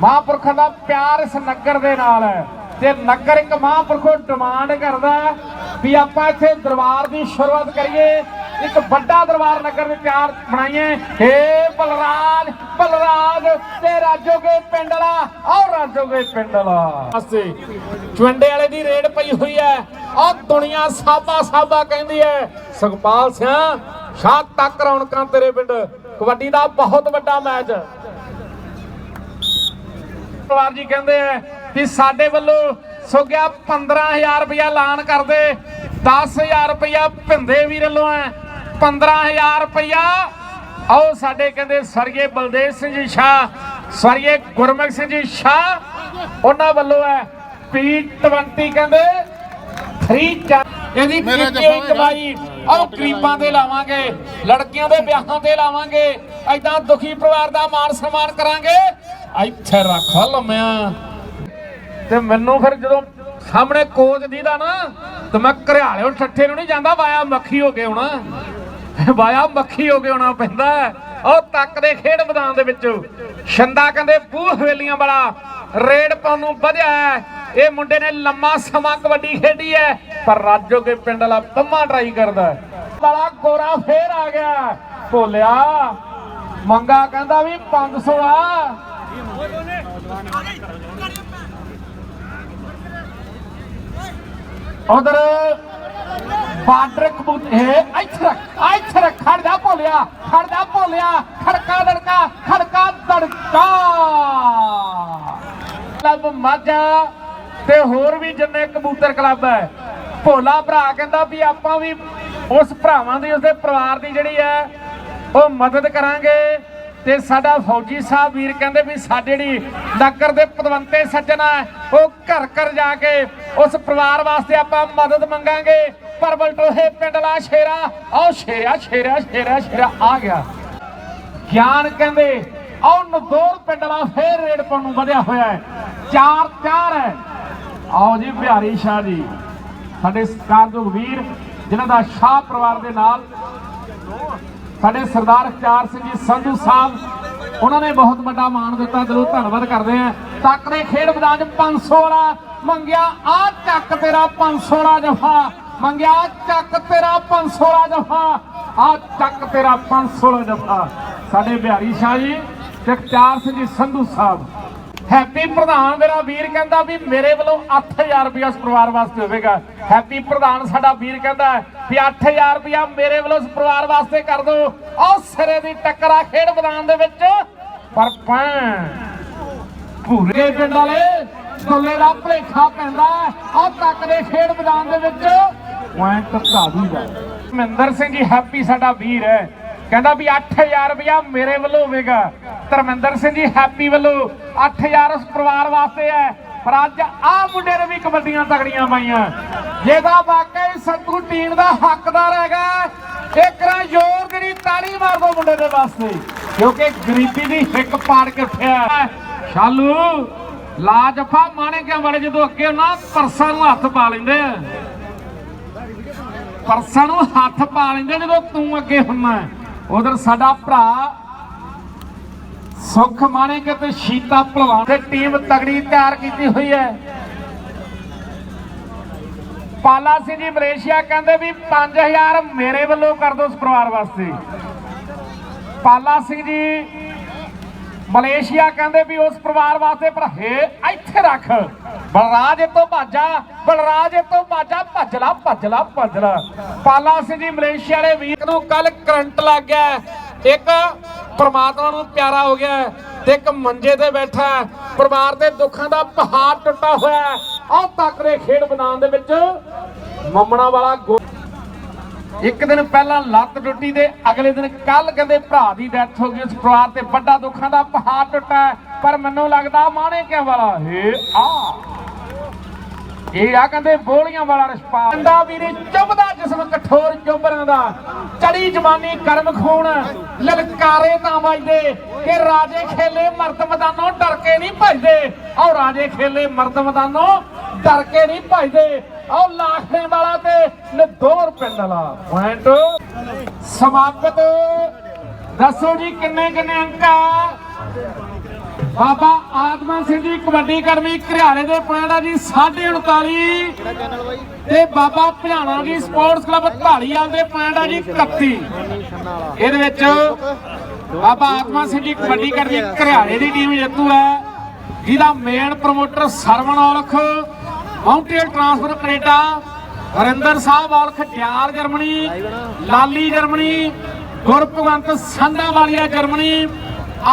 [SPEAKER 1] ਮਹਾਂਪੁਰਖਾਂ ਦਾ ਪਿਆਰ ਇਸ ਨਗਰ ਦੇ ਨਾਲ ਹੈ। ਤੇ ਨਗਰ ਇੱਕ ਮਹਾਂਪੁਰਖੋਂ ਡਿਮਾਂਡ ਕਰਦਾ ਵੀ ਆਪਾਂ ਇੱਥੇ ਦਰਬਾਰ ਦੀ ਸ਼ੁਰੂਆਤ ਕਰੀਏ। ਇੱਕ ਵੱਡਾ ਦਰਬਾਰ ਨਗਰ ਦੇ ਤਿਆਰ ਬਣਾਈਏ। ਏ ਬਲਰਾਜ ਬਲਰਾਜ, ਤੇ ਰਾਜੋਗੇ ਪਿੰਡਲਾ ਆਓ ਰਾਜੋਗੇ ਪਿੰਡਲਾ ਅਸੇ ਚਵੰਡੇ ਵਾਲੇ ਦੀ ਰੇਡ ਪਈ ਹੋਈ ਹੈ। ਆਹ ਦੁਨੀਆ ਸਾਬਾ ਸਾਬਾ ਕਹਿੰਦੀ ਹੈ। ਸੁਖਪਾਲ ਸਿਆ ਸ਼ਾਹ ਤੱਕ ਰੌਣਕਾਂ ਤੇਰੇ ਪਿੰਡ। ਕਬੱਡੀ ਦਾ ਬਹੁਤ ਵੱਡਾ ਮੈਚ। ਪਰਿਵਾਰ ਜੀ ਕਹਿੰਦੇ ਆ ਵੀ ਸਾਡੇ ਵੱਲੋਂ ਸੋਗਿਆ 15000 ਰੁਪਇਆ ਐਲਾਨ ਕਰਦੇ। 10000 ਰੁਪਇਆ ਭਿੰਦੇ ਵੀਰ ਵੱਲੋਂ ਹੈ। 15000 ਰੁਪਇਆ। ਆਓ ਸਾਡੇ ਕਹਿੰਦੇ ਸਵਰਗੀ ਬਲਦੇਵ ਸਿੰਘ ਜੀ ਸ਼ਾਹ ਸਵਰਗੀ ਗੁਰਮੁਖ ਸਿੰਘ ਜੀ ਸ਼ਾਹ ਉਹਨਾਂ ਵੱਲੋਂ ਹੈ। P20 ਕਹਿੰਦੇ 3 ਇਹਦੀ ਕੀਤੀ ਕਮਾਈ ਆਓ ਗਰੀਬਾਂ ਤੇ ਲਾਵਾਂਗੇ ਲੜਕੀਆਂ ਦੇ ਵਿਆਹਾਂ ਤੇ ਲਾਵਾਂਗੇ। ਐਦਾਂ ਦੁਖੀ ਪਰਿਵਾਰ ਦਾ ਮਾਣ ਸਨਮਾਨ ਕਰਾਂਗੇ। ਇੱਥੇ ਰੱਖ ਲੰਮਿਆ ਤੇ ਮੈਨੂੰ ਫਿਰ ਜਦੋਂ ਸਾਹਮਣੇ ਕੋਚ ਦੀਦਾ ਨਾ, ਤੇ ਮੈਂ ਘਰਿਆਲਿਓ ਠੱਠੇ ਨੂੰ ਨਹੀਂ ਜਾਂਦਾ, ਵਾਇਆ ਮੱਖੀ ਹੋ ਕੇ ਆਉਣਾ। ਵਾਇਆ ਮੱਖੀ ਹੋ ਕੇ ਆਉਣਾ ਪੈਂਦਾ। ਉਹ ਤੱਕ ਦੇ ਖੇਡ ਮੈਦਾਨ ਦੇ ਵਿੱਚ। ਛੰਦਾ ਕਹਿੰਦੇ, ਬੂਹ ਹਵੇਲੀਆਂ ਵਾਲਾ ਰੇਡ ਪਾਉਣ ਨੂੰ ਵਧਿਆ ਇਹ ਮੁੰਡੇ ਨੇ ਲੰਮਾ ਸਮਾਂ ਕਬੱਡੀ ਖੇਡੀ ਹੈ, ਪਰ ਰਾਜੋਗੇ ਪਿੰਡ ਵਾਲਾ ਪੰਮਾ ਟਰਾਈ ਕਰਦਾ ਹੈ। ਵਾਲਾ ਗੋਰਾ ਫੇਰ ਆ ਗਿਆ। ਭੋਲਿਆ, ਮੰਗਾ ਕਹਿੰਦਾ ਵੀ 500 ਆ। ਉਧਰ ਬਾਰਡਰ ਕਬੂਤ ਇਹ ਇੱਥੇ ਇੱਥੇ ਖੜ ਜਾ ਭੋਲਿਆ ਖੜ ਜਾ ਭੋਲਿਆ, ਖੜਕਾ ਦੜਕਾ ਖੜਕਾ ਦੜਕਾ ਕਲੱਬ ਮਾਝਾ ਤੇ ਹੋਰ ਵੀ ਜਿੰਨੇ ਕਬੂਤਰ ਕਲੱਬ ਹੈ। ਭੋਲਾ ਭਰਾ ਕਹਿੰਦਾ ਵੀ ਆਪਾਂ ਵੀ ਉਸ ਭਰਾਵਾਂ ਦੀ, ਉਸਦੇ ਪਰਿਵਾਰ ਦੀ ਜਿਹੜੀ ਹੈ, ਉਹ ਮਦਦ ਕਰਾਂਗੇ। ਤੇ ਸਾਡਾ ਫੌਜੀ ਸਾਹਿਬ ਵੀਰ ਕਹਿੰਦੇ ਵੀ ਸਾਡੇ ਜਿਹੜੀ ਨਗਰ ਦੇ ਪਦਵੰਤੇ ਸੱਜਣ ਉਹ ਘਰ ਘਰ ਜਾ ਕੇ ਉਸ ਪਰਿਵਾਰ ਵਾਸਤੇ ਆਪਾਂ ਮਦਦ ਮੰਗਾਂਗੇ। ਪਰਬਲ ਟੋਹੇ ਪਿੰਡਲਾ ਸ਼ੇਰਾ, ਆਓ ਸ਼ੇਰਾ ਸ਼ੇਰਾ ਸ਼ੇਰਾ ਸ਼ੇਰਾ, ਆ ਗਿਆ। ਗਿਆਨ ਕਹਿੰਦੇ ਆਓ ਨਦੌਰ ਪਿੰਡਲਾ ਫੇਰ ਰੇਡ ਪਾਉਣ ਨੂੰ ਵਧਿਆ ਹੋਇਆ ਹੈ। ਚਾਰ ਚਾਰ ਹੈ। ਆਓ ਜੀ, ਬਿਹਾਰੀ ਸ਼ਾਹ ਜੀ। ਸਾਡੇ ਸਤਿਕਾਰਯੋਗ ਵੀਰ, ਜਿਨ੍ਹਾਂ ਦਾ ਸ਼ਾਹ ਪਰਿਵਾਰ ਦੇ ਨਾਲ ਸਾਡੇ ਸਰਦਾਰ ਖਿਆਰ ਸਿੰਘ ਜੀ ਸੰਧੂ ਸਾਹਿਬ, ਉਹਨਾਂ ਨੇ ਬਹੁਤ ਵੱਡਾ ਮਾਣ ਦਿੱਤਾ ਦਿਲੋਂ ਧੰਨਵਾਦ ਕਰਦੇ ਆ। ਤੱਕ ਦੇ ਖੇਡ ਮੈਦਾਨ 'ਚ 500 ਵਾਲਾ ਮੰਗਿਆ, ਆ ਚੱਕ ਤੇਰਾ 500 ਵਾਲਾ ਜਫਾ। ਮੰਗਿਆ ਆਹ ਚੱਕ ਤੇਰਾ 500 ਵਾਲਾ ਜਫਾ। ਆ ਚੱਕ ਤੇਰਾ 500 ਵਾਲਾ ਜਫਾ। ਸਾਡੇ ਬਿਹਾਰੀ ਸ਼ਾਹ ਜੀ ਤੇ ਖਿਆਰ ਸਿੰਘ ਜੀ, ਸੰਧੂ ਸਾਹਿਬ। ਹੈਪੀ ਪ੍ਰਧਾਨ ਮੇਰਾ ਵੀਰ ਕਹਿੰਦਾ ਵੀ ਮੇਰੇ ਵੱਲੋਂ 8000 ਰੁਪਇਆ ਇਸ ਪਰਿਵਾਰ ਵਾਸਤੇ ਹੋਵੇਗਾ। ਹੈਪੀ ਪ੍ਰਧਾਨ ਸਾਡਾ ਵੀਰ ਕਹਿੰਦਾ ਵੀ 8000 ਰੁਪਇਆ ਮੇਰੇ ਵੱਲੋਂ ਇਸ ਪਰਿਵਾਰ ਵਾਸਤੇ ਕਰ ਦਿਓ ਆਹ ਸਿਰੇ ਦੀ ਟੱਕਰਾ ਖੇਡ ਮੈਦਾਨ ਦੇ ਵਿੱਚ ਪਰ ਪੈ ਭੂਰੇ ਪਿੰਡ ਵਾਲੇ ਟੋਲੇ ਦਾ ਭਲੇਖਾ ਪੈਂਦਾ ਆਹ ਤੱਕ ਦੇ ਖੇਡ ਮੈਦਾਨ ਦੇ ਵਿੱਚ ਪੁਆਇੰਟ ਧਾਵੀ ਦਾ ਮਹਿੰਦਰ ਸਿੰਘ ਜੀ ਹੈਪੀ ਸਾਡਾ ਵੀਰ ਹੈ। ਕਹਿੰਦਾ ਵੀ 8000 ਰੁਪਇਆ ਮੇਰੇ ਵੱਲੋਂ ਹੋਵੇਗਾ। ਧਰਮਿੰਦਰ ਸਿੰਘ ਜੀ ਹੈਪੀ ਵੱਲੋਂ। 8000 ਉਸ ਪਰਿਵਾਰ ਵਾਸਤੇ ਹੈ, ਪਰ ਅੱਜ ਆਹ ਮੁੰਡੇ ਨੇ ਵੀ ਕਬੱਡੀਆਂ ਤਗੜੀਆਂ ਪਾਈਆਂ। ਜਿਹਦਾ ਵਾਕਈ ਸੰਤੂ ਟੀਮ ਦਾ ਹੱਕਦਾਰ ਹੈਗਾ। ਇੱਕ ਜ਼ੋਰ ਦੀ ਤਾੜੀ ਮਾਰ ਦੋ ਮੁੰਡੇ ਦੇ ਵਾਸਤੇ। ਕਿਉਂਕਿ ਗਰੀਬੀ ਦੀ ਹਿੱਕ ਪਾੜ ਕੇ ਉੱਠਿਆ ਸ਼ਾਲੂ ਲਾਜਫਾ ਮਾਣੇ ਕਿਆ ਬੜੇ ਜਦੋਂ ਅੱਗੇ ਨਾ ਪਰਸਾਂ ਨੂੰ ਹੱਥ ਪਾ ਲੈਂਦੇ ਆ। ਪਰਸਾਂ ਨੂੰ ਹੱਥ ਪਾ ਲੈਂਦੇ ਜਦੋਂ ਤੂੰ ਅੱਗੇ ਹੁੰਨਾ ਉਧਰ ਸਾਡਾ ਭਰਾ ਸੁਖ ਮਾਣੇ ਕੇ ਤੇ ਸ਼ੀਤਾ ਭਲਵਾਨ ਤੇ ਟੀਮ ਤਗੜੀ ਤਿਆਰ ਕੀਤੀ ਹੋਈ ਹੈ। ਪਾਲਾ ਸਿੰਘ ਜੀ ਮਲੇਸ਼ੀਆ, ਕਹਿੰਦੇ ਵੀ 5000 ਮੇਰੇ ਵੱਲੋਂ ਕਰ ਦਿਓ ਉਸ ਪਰਿਵਾਰ ਵਾਸਤੇ। ਪਾਲਾ ਸਿੰਘ ਜੀ ਮਲੇਸ਼ੀਆ ਕਹਿੰਦੇ ਵੀ ਉਸ ਪਰਿਵਾਰ ਵਾਸਤੇ ਪਰ ਹੈ, ਇੱਥੇ ਰੱਖ। ਬਲਰਾਜ ਤੋਂ ਭਾਜਾ, ਬਲਰਾਜ ਤੋਂ ਭਾਜਾ ਭੱਜ ਲਾ ਭੱਜ ਪਾਲਾ ਸਿੰਘ ਜੀ ਮਲੇਸ਼ੀਆ ਵਾਲੇ ਵੀਰ ਨੂੰ ਕੱਲ ਕਰੰਟ ਲੱਗ ਗਿਆ। ਇੱਕ ਪਰਮਾਤਮਾ ਨੂੰ ਪਿਆਰਾ ਹੋ ਗਿਆ ਤੇ ਇੱਕ ਮੰਜੇ ਤੇ ਬੈਠਾ ਪਰਿਵਾਰ ਦੇ ਦੁੱਖਾਂ ਦਾ ਪਹਾੜ ਟੁੱਟਾ ਹੋਇਆ ਹੈ। ਆਹ ਤੱਕ ਦੇ ਖੇਡ ਮੈਦਾਨ ਦੇ ਵਿੱਚ ਮੰਮਣਾ ਵਾਲਾ ਗੋ- ਇੱਕ ਦਿਨ ਪਹਿਲਾਂ ਲੱਤ ਟੁੱਟੀ ਤੇ ਅਗਲੇ ਦਿਨ ਕੱਲ ਕਹਿੰਦੇ ਭਰਾ ਦੀ ਡੈਥ ਹੋ ਗਈ। ਉਸ ਪਰਿਵਾਰ ਤੇ ਵੱਡਾ ਦੁੱਖਾਂ ਦਾ ਪਹਾੜ ਟੁੱਟਾ ਹੈ। ਪਰ ਮੈਨੂੰ ਲੱਗਦਾ, ਮਾਣੇ ਕਿਆ ਵਾਲਾ? ਏ ਆ। ਇਹ ਆ ਕਹਿੰਦੇ ਬੋਲੀਆਂ ਵਾਲਾ ਰਿਸ਼ਪਾ। ਕੰਦਾ ਵੀਰੇ ਚੁੱਭਦਾ ਜਿਸਮ ਕਠੋਰ ਚੁੱਭਰਾਂ ਦਾ। ਚੜੀ ਜਵਾਨੀ ਕਰਮ ਖੂਨ। ਲਲਕਾਰੇ ਤਾਂ ਵੱਜਦੇ ਕਿ ਰਾਜੇ ਖੇਲੇ ਮਰਦ ਮੈਦਾਨੋਂ ਡਰ ਕੇ ਨਹੀਂ ਭਜਦੇ। ਆਓ ਰਾਜੇ ਖੇਲੇ ਮਰਦ ਮੈਦਾਨੋਂ ਡਰ ਕੇ ਨਹੀਂ ਭਜਦੇ। ਉਹ ਲਾਖੇ ਵਾਲਾ ਤੇ ਨਦੌਰ ਪਿੰਡ ਵਾਲਾ। ਪੁਆਇੰਟ ਸਮਾਪਤ। ਦੱਸੋ ਜੀ ਕਿੰਨੇ ਕਿੰਨੇ ਅੰਕ ਬਾਬਾ ਆਤਮਾ ਸਿੰਘ ਜੀ, ਕਬੱਡੀ ਕਰਮੀ ਘਰਿਆਲੇ ਦੇ ਪੁਆਇੰਟ ਜੀ 39.5 ਤੇ ਬਾਬਾ ਭਿਆਣਾ ਜੀ, ਸਪੋਰਟਸ ਕਲੱਬ ਢਾਲੀਵਾਲ ਦੇ ਪੁਆਇੰਟ ਜੀ 31 ਇਹਦੇ ਵਿੱਚ ਬਾਬਾ ਆਤਮਾ ਸਿੰਘ ਜੀ, ਕਬੱਡੀ ਕਰਮੀ ਘਰਿਆਲੇ ਦੀ ਟੀਮ ਜੇਤੂ ਹੈ, ਜਿਹਦਾ main promoter Sarwan Aulakh mountain transfer Canada Harinder sahib Aulakh Diar Germany, Lali Germany Gurpawant Sandhawalia Germany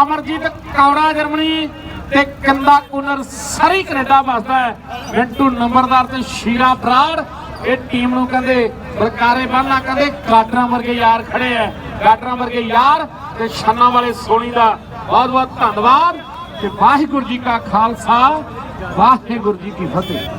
[SPEAKER 1] Amarjit Kaura Germany ਤੇ ਕੰਦਾ ਕੁਨਰ ਸਰੀ ਕੈਨੇਡਾ ਵਸਦਾ ਹੈ। ਮਿੰਟੂ ਨੰਬਰਦਾਰ ਤੇ ਸ਼ੀਰਾ ਬਰਾੜ, ਇਹ ਟੀਮ ਨੂੰ ਕਹਿੰਦੇ ਬਰਕਾਰੇ ਬੰਨਾ ਕਹਿੰਦੇ ਗਾਡਰਾਂ ਵਰਗੇ ਯਾਰ ਖੜੇ ਐ ਗਾਡਰਾਂ ਵਰਗੇ ਯਾਰ ਤੇ ਛੰਨਾ ਵਾਲੇ ਸੋਣੀ ਦਾ ਬਹੁਤ ਬਹੁਤ ਧੰਨਵਾਦ ਤੇ ਵਾਹਿਗੁਰੂ ਜੀ ਕਾ ਖਾਲਸਾ, ਵਾਹਿਗੁਰੂ ਜੀ ਕੀ ਫਤਿਹ।